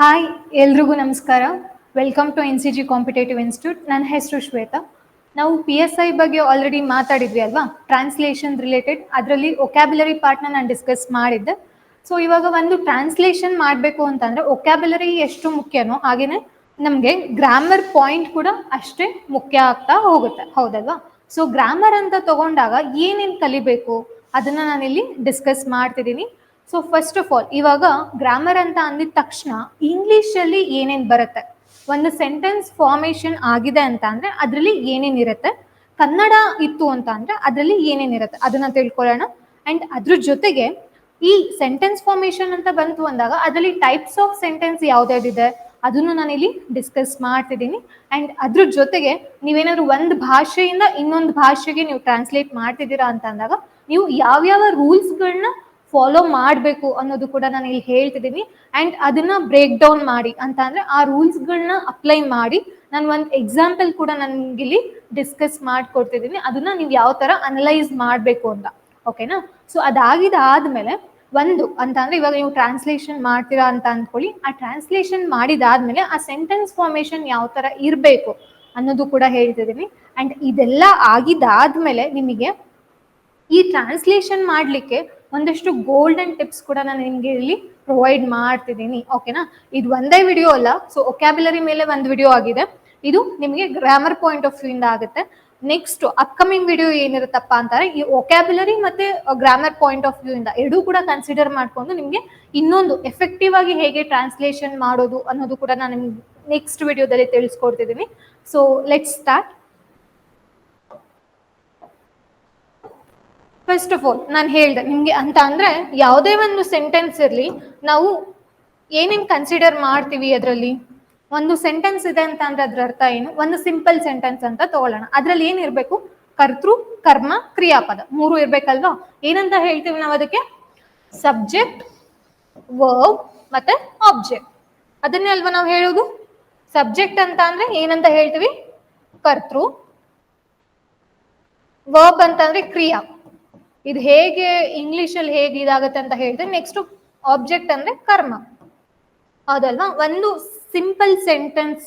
Hi ಎಲ್ರಿಗೂ ನಮಸ್ಕಾರ. Welcome to N C G competitive institute ನನ್ನ ಹೆಸರು ಶ್ವೇತಾ. ನಾವು ಪಿ ಎಸ್ ಐ ಬಗ್ಗೆ ಆಲ್ರೆಡಿ ಮಾತಾಡಿದ್ವಿ ಅಲ್ವಾ? ಟ್ರಾನ್ಸ್ಲೇಷನ್ ರಿಲೇಟೆಡ್ ಅದರಲ್ಲಿ ಒಕ್ಯಾಬುಲರಿ ಪಾರ್ಟ್ನ ನಾನು ಡಿಸ್ಕಸ್ ಮಾಡಿದ್ದೆ. ಸೊ ಇವಾಗ ಒಂದು ಟ್ರಾನ್ಸ್ಲೇಷನ್ ಮಾಡಬೇಕು ಅಂತಂದ್ರೆ ಒಕ್ಯಾಬುಲರಿ ಎಷ್ಟು ಮುಖ್ಯನೋ ಹಾಗೆಯೇ ನಮಗೆ ಗ್ರಾಮರ್ ಪಾಯಿಂಟ್ ಕೂಡ ಅಷ್ಟೇ ಮುಖ್ಯ ಆಗ್ತಾ ಹೋಗುತ್ತೆ. ಹೌದಲ್ವಾ? ಸೊ ಗ್ರಾಮರ್ ಅಂತ ತಗೊಂಡಾಗ ಏನೇನು ಕಲಿಬೇಕು? ಅದನ್ನ ನಾನಿಲ್ಲಿ ಡಿಸ್ಕಸ್ ಮಾಡ್ತಿದ್ದೀನಿ. ಸೊ ಫಸ್ಟ್ ಆಫ್ ಆಲ್ ಇವಾಗ ಗ್ರಾಮರ್ ಅಂತ ಅಂದಿದ ತಕ್ಷಣ ಇಂಗ್ಲಿಷಲ್ಲಿ ಏನೇನು ಬರುತ್ತೆ? ಒಂದು ಸೆಂಟೆನ್ಸ್ ಫಾರ್ಮೇಶನ್ ಆಗಿದೆ ಅಂತ ಅಂದ್ರೆ ಅದರಲ್ಲಿ ಏನೇನಿರುತ್ತೆ ಕನ್ನಡ ಇತ್ತು ಅಂತ ಅಂದ್ರೆ ಅದರಲ್ಲಿ ಏನೇನಿರುತ್ತೆ ಅದನ್ನ ತಿಳ್ಕೊಳ್ಳೋಣ. ಅಂಡ್ ಅದ್ರ ಜೊತೆಗೆ ಈ ಸೆಂಟೆನ್ಸ್ ಫಾರ್ಮೇಶನ್ ಅಂತ ಬಂತು ಅಂದಾಗ ಅದರಲ್ಲಿ ಟೈಪ್ಸ್ ಆಫ್ ಸೆಂಟೆನ್ಸ್ ಯಾವ್ದಾವ್ದಿದೆ ಅದನ್ನು ನಾನಿಲ್ಲಿ ಡಿಸ್ಕಸ್ ಮಾಡ್ತಿದ್ದೀನಿ. ಅಂಡ್ ಅದ್ರ ಜೊತೆಗೆ ನೀವೇನಾದ್ರು ಒಂದು ಭಾಷೆಯಿಂದ ಇನ್ನೊಂದು ಭಾಷೆಗೆ ನೀವು ಟ್ರಾನ್ಸ್ಲೇಟ್ ಮಾಡ್ತಿದ್ದೀರಾ ಅಂತ ಅಂದಾಗ ನೀವು ಯಾವ್ಯಾವ ರೂಲ್ಸ್ಗಳನ್ನ ಫಾಲೋ ಮಾಡಬೇಕು ಅನ್ನೋದು ಕೂಡ ನಾನು ಇಲ್ಲಿ ಹೇಳ್ತಿದ್ದೀನಿ. ಅಂಡ್ ಅದನ್ನ ಬ್ರೇಕ್ ಡೌನ್ ಮಾಡಿ ಅಂತ ಅಂದ್ರೆ ಆ ರೂಲ್ಸ್ಗಳನ್ನ ಅಪ್ಲೈ ಮಾಡಿ. ನಾನು ಒಂದು ಎಕ್ಸಾಂಪಲ್ ಕೂಡ ನನಗಿಲ್ಲಿ ಡಿಸ್ಕಸ್ ಮಾಡ್ಕೊಡ್ತಿದ್ದೀನಿ. ಅದನ್ನ ನೀವು ಯಾವ ತರ ಅನಲೈಸ್ ಮಾಡಬೇಕು ಅಂತ. ಓಕೆನಾ ಸೊ ಅದಾಗಿದಾದ್ಮೇಲೆ ಒಂದು ಅಂತ ಅಂದ್ರೆ ಇವಾಗ ನೀವು ಟ್ರಾನ್ಸ್ಲೇಷನ್ ಮಾಡ್ತೀರಾ ಅಂತ ಅಂದ್ಕೊಳ್ಳಿ. ಆ ಟ್ರಾನ್ಸ್ಲೇಷನ್ ಮಾಡಿದಾದ್ಮೇಲೆ ಆ ಸೆಂಟೆನ್ಸ್ ಫಾರ್ಮೇಶನ್ ಯಾವ ತರ ಇರಬೇಕು ಅನ್ನೋದು ಕೂಡ ಹೇಳ್ತಿದ್ದೀನಿ. ಅಂಡ್ ಇದೆಲ್ಲ ಆಗಿದಾದ್ಮೇಲೆ ನಿಮಗೆ ಈ ಟ್ರಾನ್ಸ್ಲೇಷನ್ ಮಾಡಲಿಕ್ಕೆ ಒಂದಷ್ಟು ಗೋಲ್ಡನ್ ಟಿಪ್ಸ್ ಕೂಡ ನಾನು ನಿಮಗೆ ಇಲ್ಲಿ ಪ್ರೊವೈಡ್ ಮಾಡ್ತಿದ್ದೀನಿ ಓಕೆನಾ ಇದು ಒಂದೇ ವಿಡಿಯೋ ಅಲ್ಲ ಸೊ ಒಕ್ಯಾಬುಲರಿ ಮೇಲೆ ಒಂದು ವಿಡಿಯೋ ಆಗಿದೆ. ಇದು ನಿಮಗೆ ಗ್ರಾಮರ್ ಪಾಯಿಂಟ್ ಆಫ್ ವ್ಯೂ ಇಂದ ಆಗುತ್ತೆ. ನೆಕ್ಸ್ಟ್ ಅಪ್ಕಮಿಂಗ್ ವಿಡಿಯೋ ಏನಿರುತ್ತಪ್ಪ ಅಂತಾರೆ, ಈ ಒಕ್ಯಾಬುಲರಿ ಮತ್ತೆ ಗ್ರಾಮರ್ ಪಾಯಿಂಟ್ ಆಫ್ ವ್ಯೂ ಇಂದ ಎರಡೂ ಕೂಡ ಕನ್ಸಿಡರ್ ಮಾಡ್ಕೊಂಡು ನಿಮಗೆ ಇನ್ನೊಂದು ಎಫೆಕ್ಟಿವ್ ಆಗಿ ಹೇಗೆ ಟ್ರಾನ್ಸ್ಲೇಷನ್ ಮಾಡೋದು ಅನ್ನೋದು ಕೂಡ ನಾನು ನಿಮ್ಗೆ ನೆಕ್ಸ್ಟ್ ವಿಡಿಯೋದಲ್ಲಿ ತಿಳಿಸ್ಕೊಡ್ತಿದ್ದೀನಿ. So let start first of all ನಾನು ಹೇಳ್ದೆ, ನಿಮಗೆ ಅಂತ ಅಂದ್ರೆ ಯಾವುದೇ ಒಂದು ಸೆಂಟೆನ್ಸ್ ಇರಲಿ, ನಾವು ಏನೇನು ಕನ್ಸಿಡರ್ ಮಾಡ್ತೀವಿ ಅದರಲ್ಲಿ? ಒಂದು ಸೆಂಟೆನ್ಸ್ ಇದೆ ಅಂತ ಅಂದ್ರೆ ಅದ್ರ ಅರ್ಥ ಏನು? ಒಂದು ಸಿಂಪಲ್ ಸೆಂಟೆನ್ಸ್ ಅಂತ ತಗೊಳ್ಳೋಣ. ಅದ್ರಲ್ಲಿ ಏನಿರ್ಬೇಕು ಕರ್ತೃ, ಕರ್ಮ, ಕ್ರಿಯಾಪದ. ಮೂರು ಇರ್ಬೇಕಲ್ವಾ? ಏನಂತ ಹೇಳ್ತೀವಿ ನಾವು ಅದಕ್ಕೆ? ಸಬ್ಜೆಕ್ಟ್ ವರ್ಬ್ ಮತ್ತೆ ಆಬ್ಜೆಕ್ಟ್ ಅದನ್ನೇ ಅಲ್ವಾ ನಾವು ಹೇಳೋದು? ಸಬ್ಜೆಕ್ಟ್ ಅಂತ ಅಂದ್ರೆ ಏನಂತ ಹೇಳ್ತೀವಿ? ಕರ್ತೃ ವರ್ಬ್ ಅಂತಂದ್ರೆ ಕ್ರಿಯಾ. ಇದು ಹೇಗೆ ಇಂಗ್ಲಿಷ್ ಅಲ್ಲಿ ಹೇಗೆ ಇದಾಗುತ್ತೆ ಅಂತ ಹೇಳಿದ್ರೆ ನೆಕ್ಸ್ಟ್ ಆಬ್ಜೆಕ್ಟ್ ಅಂದ್ರೆ ಕರ್ಮ. ಹೌದಲ್ವಾ ಒಂದು ಸಿಂಪಲ್ ಸೆಂಟೆನ್ಸ್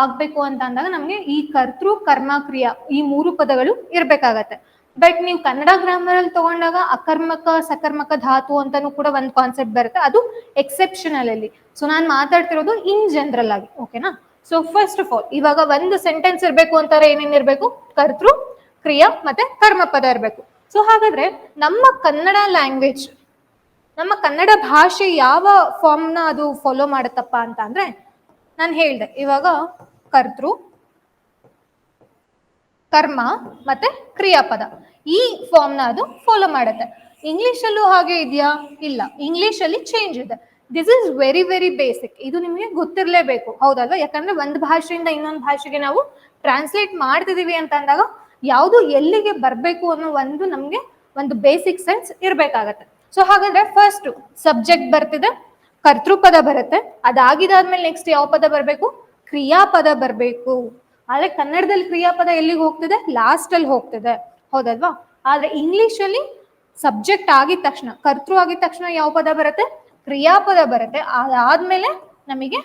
ಆಗ್ಬೇಕು ಅಂತ ಅಂದಾಗ ನಮಗೆ ಈ ಕರ್ತೃ ಕರ್ಮ ಕ್ರಿಯಾ ಈ ಮೂರು ಪದಗಳು ಇರ್ಬೇಕಾಗತ್ತೆ. ಬಟ್ ನೀವು ಕನ್ನಡ ಗ್ರಾಮರ್ ಅಲ್ಲಿ ತಗೊಂಡಾಗ ಅಕರ್ಮಕ, ಸಕರ್ಮಕ ಧಾತು ಅಂತಾನು ಕೂಡ ಒಂದು ಕಾನ್ಸೆಪ್ಟ್ ಬರುತ್ತೆ. ಅದು ಎಕ್ಸೆಪ್ಷನಲ್ ಅಲ್ಲಿ. ಸೊ ನಾನು ಮಾತಾಡ್ತಿರೋದು ಇನ್ ಜನರಲ್ ಆಗಿ ಓಕೆನಾ ಸೊ ಫಸ್ಟ್ ಆಫ್ ಆಲ್ ಇವಾಗ ಒಂದು ಸೆಂಟೆನ್ಸ್ ಇರ್ಬೇಕು ಅಂತಾರೆ ಏನೇನ್ ಇರಬೇಕು? ಕರ್ತೃ, ಕ್ರಿಯಾ ಮತ್ತೆ ಕರ್ಮ ಪದ ಇರ್ಬೇಕು. ಸೊ ಹಾಗಾದ್ರೆ ನಮ್ಮ ಕನ್ನಡ ಲ್ಯಾಂಗ್ವೇಜ್ ನಮ್ಮ ಕನ್ನಡ ಭಾಷೆ ಯಾವ ಫಾರ್ಮ್ನ ಅದು ಫಾಲೋ ಮಾಡುತ್ತಪ್ಪ ಅಂತ ಅಂದ್ರೆ ನಾನು ಹೇಳ್ದೆ, ಇವಾಗ ಕರ್ತೃ, ಕರ್ಮ ಮತ್ತೆ ಕ್ರಿಯಾಪದ ಈ ಫಾರ್ಮ್ನ ಅದು ಫಾಲೋ ಮಾಡುತ್ತೆ. ಇಂಗ್ಲಿಷ್ ಅಲ್ಲೂ ಹಾಗೆ ಇದೆಯಾ? ಇಲ್ಲ. ಇಂಗ್ಲಿಷ್ ಅಲ್ಲಿ ಚೇಂಜ್ ಇದೆ. This is very very basic ಇದು ನಿಮಗೆ ಗೊತ್ತಿರಲೇಬೇಕು. ಹೌದಲ್ವಾ? ಯಾಕಂದ್ರೆ ಒಂದು ಭಾಷೆಯಿಂದ ಇನ್ನೊಂದು ಭಾಷೆಗೆ ನಾವು ಟ್ರಾನ್ಸ್ಲೇಟ್ ಮಾಡ್ತಿದೀವಿ ಅಂತ ಅಂದಾಗ ಯಾವುದು ಎಲ್ಲಿಗೆ ಬರಬೇಕು ಅನ್ನೋ ಒಂದು ನಮಗೆ ಒಂದು ಬೇಸಿಕ್ ಸೆನ್ಸ್ ಇರಬೇಕಾಗತ್ತೆ. ಸೊ ಹಾಗಾದ್ರೆ ಫಸ್ಟ್ ಸಬ್ಜೆಕ್ಟ್ ಬರ್ತಿದೆ ಕರ್ತೃಪದ ಬರುತ್ತೆ. ಅದಾಗಿದಾದ್ಮೇಲೆ ನೆಕ್ಸ್ಟ್ ಯಾವ ಪದ ಬರಬೇಕು? ಕ್ರಿಯಾಪದ ಬರಬೇಕು. ಆದ್ರೆ ಕನ್ನಡದಲ್ಲಿ ಕ್ರಿಯಾಪದ ಎಲ್ಲಿಗೆ ಹೋಗ್ತಿದೆ? ಲಾಸ್ಟ್ ಅಲ್ಲಿ ಹೋಗ್ತಿದೆ. ಹೌದಲ್ವಾ? ಆದ್ರೆ ಇಂಗ್ಲಿಷ್ ಅಲ್ಲಿ ಸಬ್ಜೆಕ್ಟ್ ಆಗಿದ ತಕ್ಷಣ, ಕರ್ತೃ ಆಗಿದ ತಕ್ಷಣ ಯಾವ ಪದ ಬರುತ್ತೆ? ಕ್ರಿಯಾಪದ ಬರುತ್ತೆ. ಅದಾದ್ಮೇಲೆ ನಮಗೆ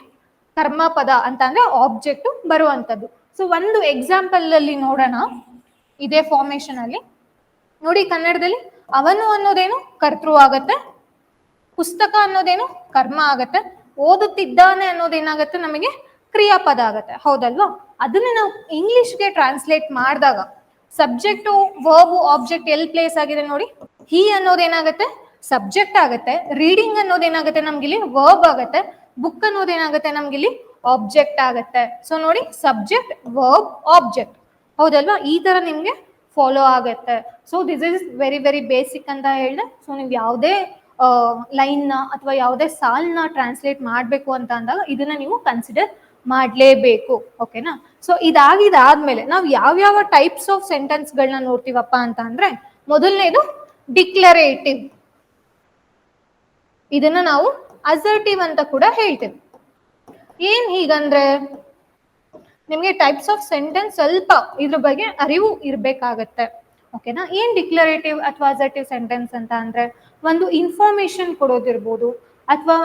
ಕರ್ಮಪದ ಅಂತ ಅಂದ್ರೆ ಆಬ್ಜೆಕ್ಟ್ ಬರುವಂತದ್ದು. ಸೊ ಒಂದು ಎಕ್ಸಾಂಪಲ್ ಅಲ್ಲಿ ನೋಡೋಣ. ಇದೇ ಫಾರ್ಮೇಶನ್ ಅಲ್ಲಿ. ನೋಡಿ ಕನ್ನಡದಲ್ಲಿ ಅವನು ಅನ್ನೋದೇನು ಕರ್ತೃ ಆಗತ್ತೆ, ಪುಸ್ತಕ ಅನ್ನೋದೇನು ಕರ್ಮ ಆಗತ್ತೆ, ಓದುತ್ತಿದ್ದಾನೆ ಅನ್ನೋದೇನಾಗತ್ತೆ ನಮಗೆ ಕ್ರಿಯಾಪದ ಆಗತ್ತೆ, ಹೌದಲ್ವಾ? ಅದನ್ನೇ ನಾವು ಇಂಗ್ಲಿಷ್ಗೆ ಟ್ರಾನ್ಸ್ಲೇಟ್ ಮಾಡಿದಾಗ subject verb object all place ಆಗಿದೆ ನೋಡಿ? ಹಿ ಅನ್ನೋದೇನಾಗತ್ತೆ ಸಬ್ಜೆಕ್ಟ್ ಆಗತ್ತೆ ರೀಡಿಂಗ್ ಅನ್ನೋದೇನಾಗತ್ತೆ ನಮ್ಗಿಲ್ಲಿ ವರ್ಬ್ ಆಗತ್ತೆ ಬುಕ್ ಅನ್ನೋದೇನಾಗತ್ತೆ ನಮ್ಗಿಲ್ಲಿ ಆಬ್ಜೆಕ್ಟ್ ಆಗತ್ತೆ. ಸೊ ನೋಡಿ ಸಬ್ಜೆಕ್ಟ್ ವರ್ಬ್ ಆಬ್ಜೆಕ್ಟ್ ಹೌದಲ್ವಾ? ಈ ತರ ನಿಮ್ಗೆ ಫಾಲೋ ಆಗತ್ತೆ. So this is very very basic ಅಂತ ಹೇಳಿದೆ. ಸೊ ನೀವು ಯಾವುದೇ ಲೈನ್ನ ಅಥವಾ ಯಾವುದೇ ಸಾಲ್ನ ಟ್ರಾನ್ಸ್ಲೇಟ್ ಮಾಡಬೇಕು ಅಂತ ಅಂದಾಗ ಇದನ್ನ ನೀವು ಕನ್ಸಿಡರ್ ಮಾಡಲೇಬೇಕು. ಓಕೆನಾ ಸೊ ಇದಾಗಿದಾದ್ಮೇಲೆ ನಾವು ಯಾವ್ಯಾವ ಟೈಪ್ಸ್ ಆಫ್ ಸೆಂಟೆನ್ಸ್ಗಳನ್ನ ನೋಡ್ತೀವಪ್ಪ ಅಂತ ಅಂದ್ರೆ, ಮೊದಲನೇದು ಡಿಕ್ಲರೇಟಿವ್ ಇದನ್ನ ನಾವು ಅಸರ್ಟಿವ್ ಅಂತ ಕೂಡ ಹೇಳ್ತೇವೆ. ಏನ್ ಹೀಗಂದ್ರೆ ನಿಮಗೆ ಟೈಪ್ಸ್ ಆಫ್ ಸೆಂಟೆನ್ಸ್ ಸ್ವಲ್ಪ ಇದ್ರ ಬಗ್ಗೆ ಅರಿವು ಇರಬೇಕಾಗತ್ತೆ. ಓಕೆನಾ ಏನ್ ಡಿಕ್ಲರೇಟಿವ್ ಅಥವಾ ಅಸರ್ಟಿವ್ ಸೆಂಟೆನ್ಸ್ ಅಂತ ಅಂದ್ರೆ? ಒಂದು ಇನ್ಫಾರ್ಮೇಶನ್ ಕೊಡೋದಿರ್ಬೋದು, ಅಥವಾ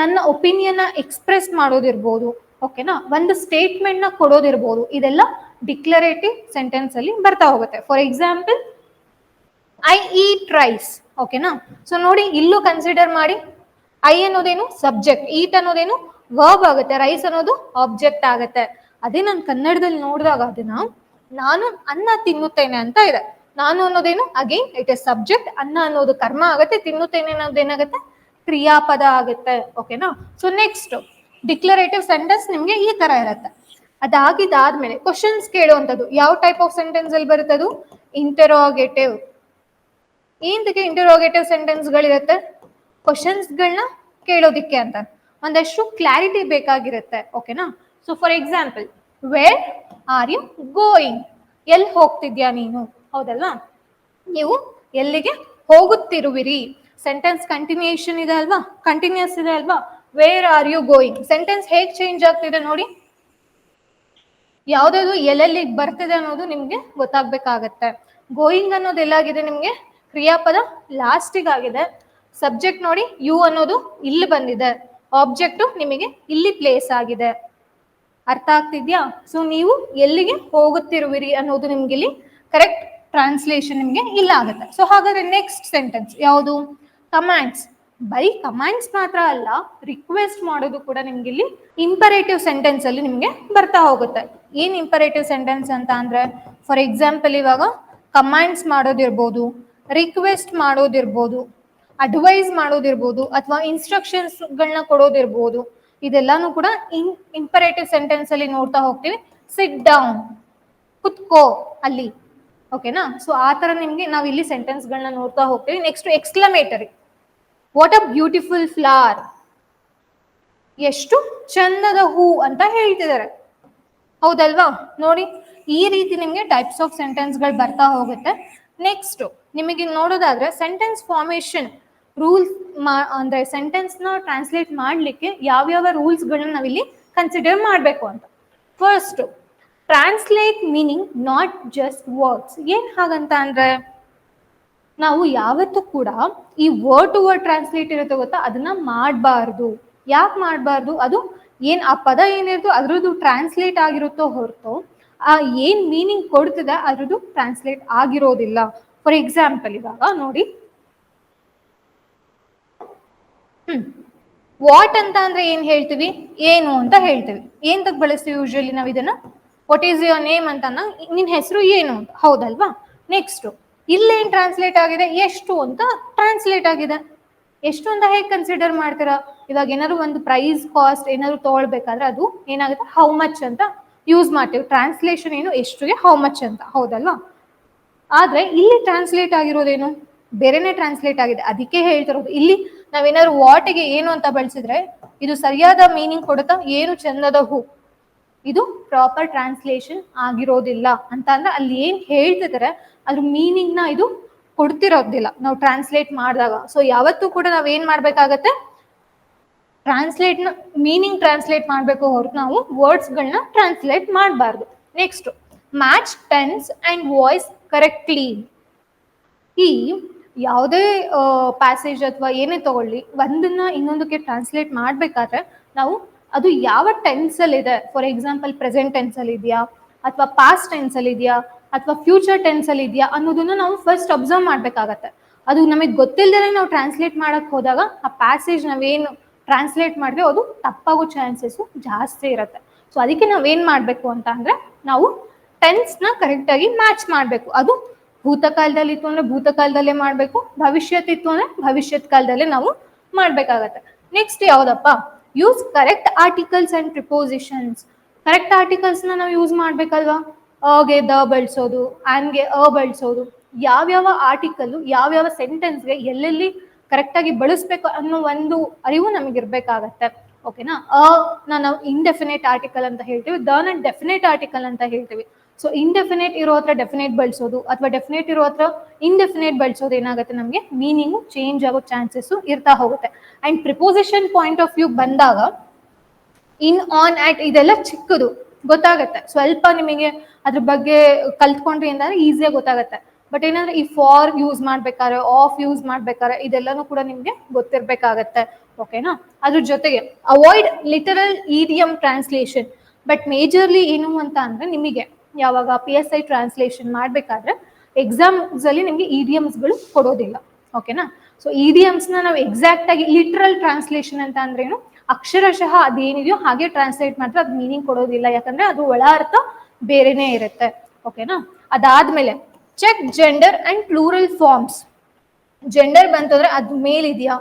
ನನ್ನ ಒಪಿನಿಯನ್ ಎಕ್ಸ್ಪ್ರೆಸ್ ಮಾಡೋದಿರ್ಬೋದು ಓಕೆನಾ ಒಂದು ಸ್ಟೇಟ್ಮೆಂಟ್ನ ಕೊಡೋದಿರ್ಬೋದು, ಇದೆಲ್ಲ ಡಿಕ್ಲರೇಟಿವ್ ಸೆಂಟೆನ್ಸ್ ಅಲ್ಲಿ ಬರ್ತಾ ಹೋಗುತ್ತೆ. For example I eat rice ಓಕೆನಾ ಸೊ ನೋಡಿ, ಇಲ್ಲೂ ಕನ್ಸಿಡರ್ ಮಾಡಿ. ಐ ಅನ್ನೋದೇನು ಸಬ್ಜೆಕ್ಟ್ ಈಟ್ ಅನ್ನೋದೇನು ವರ್ಬ್ ಆಗುತ್ತೆ ರೈಸ್ ಅನ್ನೋದು ಆಬ್ಜೆಕ್ಟ್ ಆಗುತ್ತೆ. ಅದೇ ನಾನು ಕನ್ನಡದಲ್ಲಿ ನೋಡಿದಾಗ ಅದನ್ನ ನಾನು ಅನ್ನ ತಿನ್ನುತ್ತೇನೆ ಅಂತ ಇದೆ. ನಾನು ಅನ್ನೋದೇನು ಅಗೇನ್ ಇಟ್ ಇಸ್ ಸಬ್ಜೆಕ್ಟ್ ಅನ್ನ ಅನ್ನೋದು ಕರ್ಮ ಆಗುತ್ತೆ, ತಿನ್ನುತ್ತೇನೆ ಅನ್ನೋದು ಏನಾಗುತ್ತೆ? ಕ್ರಿಯಾಪದ ಆಗುತ್ತೆ ಓಕೆನಾ ಸೊ ನೆಕ್ಸ್ಟ್ ಡಿಕ್ಲರೇಟಿವ್ ಸೆಂಟೆನ್ಸ್ ನಿಮ್ಗೆ ಈ ತರ ಇರುತ್ತೆ. ಅದಾಗಿದ್ದಾದ್ಮೇಲೆ ಕ್ವಶನ್ಸ್ ಕೇಳುವಂಥದ್ದು. ಯಾವ ಟೈಪ್ ಆಫ್ ಸೆಂಟೆನ್ಸ್ ಅಲ್ಲಿ ಬರುತ್ತೆ ಅದು ಇಂಟರೋಗೇಟಿವ್ ಸೆಂಟೆನ್ಸ್ ಗಳಿರುತ್ತೆ? ಕ್ವಶನ್ಸ್ ಗಳನ್ನ ಕೇಳೋದಿಕ್ಕೆ ಅಂತ. ಒಂದಷ್ಟು ಕ್ಲಾರಿಟಿ ಬೇಕಾಗಿರುತ್ತೆ ಓಕೆನಾ so for example where are you going ಎಲ್ಲಿ ಹೋಗ್ತಿದ್ಯಾ ನೀನು? ಹೌದಲ್ವ? ನೀವು ಎಲ್ಲಿಗೆ ಹೋಗುತ್ತಿರುವಿರಿ? ಸೆಂಟೆನ್ಸ್ ಕಂಟಿನ್ಯೂಯೇಷನ್ ಇದೆ ಅಲ್ವಾ? ಕಂಟಿನ್ಯೂಸ್ ಇದೆ ಅಲ್ವಾ? Where are you going sentence ಹೇಗೆ ಚೇಂಜ್ ಆಗ್ತಿದೆ ನೋಡಿ. ಯಾವ್ದಾದ್ರು ಎಲ್ಲೆಲ್ಲಿ ಬರ್ತಿದೆ ಅನ್ನೋದು ನಿಮ್ಗೆ ಗೊತ್ತಾಗ್ಬೇಕಾಗತ್ತೆ. ಗೋಯಿಂಗ್ ಅನ್ನೋದು ಎಲ್ಲಾಗಿದೆ ನಿಮ್ಗೆ? ಕ್ರಿಯಾಪದ ಲಾಸ್ಟಿಗೆ ಆಗಿದೆ ಸಬ್ಜೆಕ್ಟ್ ನೋಡಿ ಯು ಅನ್ನೋದು ಇಲ್ಲಿ ಬಂದಿದೆ. ಆಬ್ಜೆಕ್ಟು ನಿಮಗೆ ಇಲ್ಲಿ ಪ್ಲೇಸ್ ಆಗಿದೆ. ಅರ್ಥ ಆಗ್ತಿದ್ಯಾ? ಸೊ ನೀವು ಎಲ್ಲಿಗೆ ಹೋಗುತ್ತಿರುವಿರಿ ಅನ್ನೋದು ನಿಮ್ಗೆ ಇಲ್ಲಿ ಕರೆಕ್ಟ್ ಟ್ರಾನ್ಸ್ಲೇಷನ್ ನಿಮ್ಗೆ ಇಲ್ಲ ಆಗುತ್ತೆ. ಸೊ ಹಾಗಾದ್ರೆ ನೆಕ್ಸ್ಟ್ ಸೆಂಟೆನ್ಸ್ ಯಾವುದು? ಕಮಾಂಡ್ಸ್ ಬರೀ ಕಮಾಂಡ್ಸ್ ಮಾತ್ರ ಅಲ್ಲ ರಿಕ್ವೆಸ್ಟ್ ಮಾಡೋದು ಕೂಡ ನಿಮ್ಗೆ ಇಲ್ಲಿ ಇಂಪರೇಟಿವ್ ಸೆಂಟೆನ್ಸ್ ಅಲ್ಲಿ ನಿಮ್ಗೆ ಬರ್ತಾ ಹೋಗುತ್ತೆ. ಏನ್ ಇಂಪರೇಟಿವ್ ಸೆಂಟೆನ್ಸ್ ಅಂತ ಅಂದ್ರೆ ಫಾರ್ ಎಕ್ಸಾಂಪಲ್ ಇವಾಗ ಕಮಾಂಡ್ಸ್ ಮಾಡೋದಿರ್ಬೋದು ರಿಕ್ವೆಸ್ಟ್ ಮಾಡೋದಿರ್ಬೋದು ಅಡ್ವೈಸ್ ಮಾಡೋದಿರ್ಬೋದು, ಅಥವಾ ಇನ್ಸ್ಟ್ರಕ್ಷನ್ಸ್ಗಳನ್ನ ಕೊಡೋದಿರ್ಬೋದು ಇದೆಲ್ಲಾನು ಕೂಡ ಇನ್ ಇಂಪರೇಟಿವ್ ಸೆಂಟೆನ್ಸ್ ಅಲ್ಲಿ ನೋಡ್ತಾ ಹೋಗ್ತೀವಿ. ಸಿಟ್ ಡೌನ್ ಕುತ್ಕೋ ಅಲ್ಲಿ. ಓಕೆನಾ ಸೊ ಆ ತರ ನಿಮ್ಗೆ ನಾವು ಇಲ್ಲಿ ಸೆಂಟೆನ್ಸ್ ಗಳನ್ನ ನೋಡ್ತಾ ಹೋಗ್ತೀವಿ. Next exclamatory what a beautiful flower ಎಷ್ಟು ಚಂದದ ಹೂ ಅಂತ ಹೇಳ್ತಿದ್ದಾರೆ. ಹೌದಲ್ವಾ? ನೋಡಿ, ಈ ರೀತಿ ನಿಮ್ಗೆ ಟೈಪ್ಸ್ ಆಫ್ ಸೆಂಟೆನ್ಸ್ಗಳು ಬರ್ತಾ ಹೋಗುತ್ತೆ. ನೆಕ್ಸ್ಟ್ ನಿಮಗೆ ನೋಡೋದಾದ್ರೆ ಸೆಂಟೆನ್ಸ್ ಫಾರ್ಮೇಶನ್ ರೂಲ್ಸ್ ಅಂದ್ರೆ ಸೆಂಟೆನ್ಸ್ನ ಟ್ರಾನ್ಸ್ಲೇಟ್ ಮಾಡ್ಲಿಕ್ಕೆ ಯಾವ್ಯಾವ ರೂಲ್ಸ್ ಗಳನ್ನ ನಾವಿಲ್ಲಿ ಕನ್ಸಿಡರ್ ಮಾಡಬೇಕು ಅಂತ. First translate meaning not just words ಏನ್ ಹಾಗಂತ ಅಂದ್ರೆ, ನಾವು ಯಾವತ್ತೂ ಕೂಡ ಈ ವರ್ಡ್ ಟು ವರ್ಡ್ ಟ್ರಾನ್ಸ್ಲೇಟ್ ಇರುತ್ತೆ ಗೊತ್ತಾ? ಅದನ್ನ ಮಾಡಬಾರ್ದು. ಯಾಕೆ ಮಾಡಬಾರ್ದು? ಅದು ಏನ್ ಆ ಪದ ಏನಿರುತ್ತೋ ಅದ್ರದ್ದು ಟ್ರಾನ್ಸ್ಲೇಟ್ ಆಗಿರುತ್ತೋ ಹೊರತು, ಆ ಏನ್ ಮೀನಿಂಗ್ ಕೊಡ್ತಿದೆ ಅದ್ರದ್ದು ಟ್ರಾನ್ಸ್ಲೇಟ್ ಆಗಿರೋದಿಲ್ಲ. ಫಾರ್ ಎಕ್ಸಾಂಪಲ್ ಇವಾಗ ನೋಡಿ ವಾಟ್ ಅಂತ ಅಂದ್ರೆ ಏನ್ ಹೇಳ್ತೀವಿ? ಏನು ಅಂತ ಹೇಳ್ತೀವಿ. ಏನ್ ತಗ್ ಬಳಸ್ತೀವಿ ಯೂಶಲಿ ನಾವು ಇದನ್ನ? ವಾಟ್ ಈಸ್ ಯುವರ್ ನೇಮ್ ಅಂತ ನಿನ್ನ ಹೆಸರು ಏನು ಅಂತ. ಹೌದಲ್ವಾ? ನೆಕ್ಸ್ಟ್ ಇಲ್ಲೇನ್ ಟ್ರಾನ್ಸ್ಲೇಟ್ ಆಗಿದೆ? ಎಷ್ಟು ಅಂತ ಟ್ರಾನ್ಸ್ಲೇಟ್ ಆಗಿದೆ. ಎಷ್ಟು ಅಂತ ಹೇಗೆ ಕನ್ಸಿಡರ್ ಮಾಡ್ತೀರಾ? ಇವಾಗ ಏನಾದ್ರು ಒಂದು ಪ್ರೈಸ್ ಕಾಸ್ಟ್ ಏನಾದ್ರು ತಗೊಳ್ಬೇಕಾದ್ರೆ ಅದು ಏನಾಗುತ್ತೆ? ಹೌ ಮಚ್ ಅಂತ ಯೂಸ್ ಮಾಡ್ತೀವಿ. ಟ್ರಾನ್ಸ್ಲೇಷನ್ ಏನು ಎಷ್ಟುಗೆ ಹೌ ಮಚ್ ಅಂತ. ಹೌದಲ್ವಾ? ಆದ್ರೆ ಇಲ್ಲಿ ಟ್ರಾನ್ಸ್ಲೇಟ್ ಆಗಿರೋದೇನು? ಬೇರೆನೆ ಟ್ರಾನ್ಸ್ಲೇಟ್ ಆಗಿದೆ. ಅದಕ್ಕೆ ಹೇಳ್ತಿರೋದು. ಇಲ್ಲಿ ನಾವೇನಾದ್ರು ವಾಟಿಗೆ ಏನು ಅಂತ ಬಳಸಿದ್ರೆ ಇದು ಸರಿಯಾದ ಮೀನಿಂಗ್ ಕೊಡುತ್ತಾ ಏನು ಚಂದದ ಹೂ. ಇದು ಪ್ರಾಪರ್ ಟ್ರಾನ್ಸ್ಲೇಷನ್ ಆಗಿರೋದಿಲ್ಲ ಅಂತ ಅಂದ್ರೆ ಅಲ್ಲಿ ಏನ್ ಹೇಳ್ತಿದ್ದಾರೆ ಅದ್ರ ಮೀನಿಂಗ್ನ ಇದು ಕೊಡ್ತಿರೋದಿಲ್ಲ. ನಾವು ಟ್ರಾನ್ಸ್ಲೇಟ್ ಮಾಡಿದಾಗ. ಸೊ ಯಾವತ್ತೂ ಕೂಡ ನಾವ್ ಏನ್ ಮಾಡ್ಬೇಕಾಗತ್ತೆ? ಟ್ರಾನ್ಸ್ಲೇಟ್ನ ಮೀನಿಂಗ್ ಟ್ರಾನ್ಸ್ಲೇಟ್ ಮಾಡಬೇಕು ಹೊರತು ನಾವು ವರ್ಡ್ಸ್ ಗಳನ್ನ ಟ್ರಾನ್ಸ್ಲೇಟ್ ಮಾಡಬಾರ್ದು. Next match tense and voice correctly ಈ ಯಾವುದೇ ಪ್ಯಾಸೇಜ್ ಅಥವಾ ಏನೇ ತಗೊಳ್ಳಿ, ಒಂದನ್ನ ಇನ್ನೊಂದಕ್ಕೆ ಟ್ರಾನ್ಸ್ಲೇಟ್ ಮಾಡ್ಬೇಕಾದ್ರೆ ನಾವು ಅದು ಯಾವ ಟೆನ್ಸ್ ಅಲ್ಲಿ ಇದೆ. ಫಾರ್ ಎಕ್ಸಾಂಪಲ್ ಪ್ರೆಸೆಂಟ್ ಟೆನ್ಸ್ ಅಲ್ಲಿ ಇದೆಯಾ? ಅಥವಾ ಪಾಸ್ಟ್ ಟೆನ್ಸ್ ಅಲ್ಲಿ ಇದೆಯಾ? ಅಥವಾ ಫ್ಯೂಚರ್ ಟೆನ್ಸ್ ಅಲ್ಲಿ ಇದೆಯಾ? ಅನ್ನೋದನ್ನ ನಾವು ಫಸ್ಟ್ ಅಬ್ಸರ್ವ್ ಮಾಡಬೇಕಾಗತ್ತೆ. ಅದು ನಮಗೆ ಗೊತ್ತಿಲ್ಲದೇ ನಾವು ಟ್ರಾನ್ಸ್ಲೇಟ್ ಮಾಡಕ್ ಹೋದಾಗ ಆ ಪ್ಯಾಸೇಜ್ ನಾವೇನು ಟ್ರಾನ್ಸ್ಲೇಟ್ ಮಾಡಿದ್ರೆ ಅದು ತಪ್ಪಾಗೋ ಚಾನ್ಸಸ್ ಜಾಸ್ತಿ ಇರುತ್ತೆ. ಸೊ ಅದಕ್ಕೆ ನಾವೇನ್ ಮಾಡಬೇಕು ಅಂತ ಅಂದ್ರೆ, ನಾವು ಟೆನ್ಸ್ನ ಕರೆಕ್ಟ್ ಆಗಿ ಮ್ಯಾಚ್ ಮಾಡಬೇಕು. ಅದು ಭೂತಕಾಲದಲ್ಲಿ ಇತ್ತು ಅಂದ್ರೆ ಭೂತಕಾಲದಲ್ಲೇ ಮಾಡ್ಬೇಕು, ಭವಿಷ್ಯತ್ ಇತ್ತು ಅಂದ್ರೆ ಭವಿಷ್ಯತ್ ಕಾಲದಲ್ಲೇ ನಾವು ಮಾಡ್ಬೇಕಾಗತ್ತೆ. ನೆಕ್ಸ್ಟ್ ಯಾವ್ದಪ್ಪ? Use correct articles and prepositions correct ಆರ್ಟಿಕಲ್ಸ್ನ ನಾವು ಯೂಸ್ ಮಾಡ್ಬೇಕಲ್ವಾ? ಅಗೆ ದ ಬಳಸೋದು ಆನ್ಗೆ ಅ ಬಳಸೋದು, ಯಾವ್ಯಾವ ಆರ್ಟಿಕಲ್ ಯಾವ್ಯಾವ ಸೆಂಟೆನ್ಸ್ಗೆ ಎಲ್ಲೆಲ್ಲಿ ಕರೆಕ್ಟ್ ಆಗಿ ಬಳಸ್ಬೇಕು ಅನ್ನೋ ಒಂದು ಅರಿವು ನಮಗಿರ್ಬೇಕಾಗತ್ತೆ. ಓಕೆನಾ ಅ ನಾವು ಇಂಡೆಫಿನೇಟ್ ಆರ್ಟಿಕಲ್ ಅಂತ ಹೇಳ್ತೀವಿ, ದ ನ ಡೆಫಿನೇಟ್ ಆರ್ಟಿಕಲ್ ಅಂತ ಹೇಳ್ತೀವಿ. ಸೊ ಇಂಡೆಫಿನೇಟ್ ಇರೋ ಹತ್ರ ಡೆಫಿನೇಟ್ ಬಳಸೋದು ಅಥವಾ ಡೆಫಿನೇಟ್ ಇರೋ ಹತ್ರ ಇಂಡೆಫಿನೇಟ್ ಬಳಸೋದು ಏನಾಗುತ್ತೆ ನಮಗೆ? ಮೀನಿಂಗು ಚೇಂಜ್ ಆಗೋ ಚಾನ್ಸಸ್ ಇರ್ತಾ ಹೋಗುತ್ತೆ. And preposition point of view ಬಂದಾಗ ಇನ್ ಆನ್ ಆಟ್ ಇದೆಲ್ಲ ಚಿಕ್ಕದು, ಗೊತ್ತಾಗತ್ತೆ. ಸ್ವಲ್ಪ ನಿಮಗೆ ಅದ್ರ ಬಗ್ಗೆ ಕಲ್ತ್ಕೊಂಡ್ರಿ ಅಂದ್ರೆ ಈಸಿಯಾಗಿ ಗೊತ್ತಾಗತ್ತೆ. ಬಟ್ ಏನಂದ್ರೆ ಈ ಫಾರ್ ಯೂಸ್ ಮಾಡ್ಬೇಕಾದ್ರೆ ಆಫ್ ಯೂಸ್ ಮಾಡ್ಬೇಕಾದ್ರೆ ಇದೆಲ್ಲನೂ ಕೂಡ ನಿಮ್ಗೆ ಗೊತ್ತಿರ್ಬೇಕಾಗತ್ತೆ. ಓಕೆನಾ ಅದ್ರ ಜೊತೆಗೆ avoid literal idiom translation but majorly ಏನು ಅಂತ ಅಂದ್ರೆ ನಿಮಗೆ ಯಾವಾಗ ಪಿ ಎಸ್ ಐ ಟ್ರಾನ್ಸ್ಲೇಷನ್ ಮಾಡಬೇಕಾದ್ರೆ ಎಕ್ಸಾಮ್ಸ್ ಅಲ್ಲಿ ನಿಮಗೆ ಇಡಿಯಮ್ಸ್ಗಳು ಕೊಡೋದಿಲ್ಲ. ಓಕೆನಾ ಸೊ ನ ನಾವು ಎಕ್ಸಾಕ್ಟ್ ಆಗಿ ಲಿಟ್ರಲ್ ಟ್ರಾನ್ಸ್ಲೇಷನ್ ಅಂತ ಅಂದ್ರೇನು ಅಕ್ಷರಶಃ ಅದೇನಿದೆಯೋ ಹಾಗೆ ಟ್ರಾನ್ಸ್ಲೇಟ್ ಮಾಡಿದ್ರೆ ಅದು ಮೀನಿಂಗ್ ಕೊಡೋದಿಲ್ಲ. ಯಾಕಂದ್ರೆ ಅದು ಒಳ ಅರ್ಥ ಬೇರೆನೇ ಇರುತ್ತೆ. ಓಕೆನಾ ಅದಾದ್ಮೇಲೆ check gender and plural forms gender ಬಂತಂದ್ರೆ ಅದು ಮೇಲ್ ಇದೆಯಾ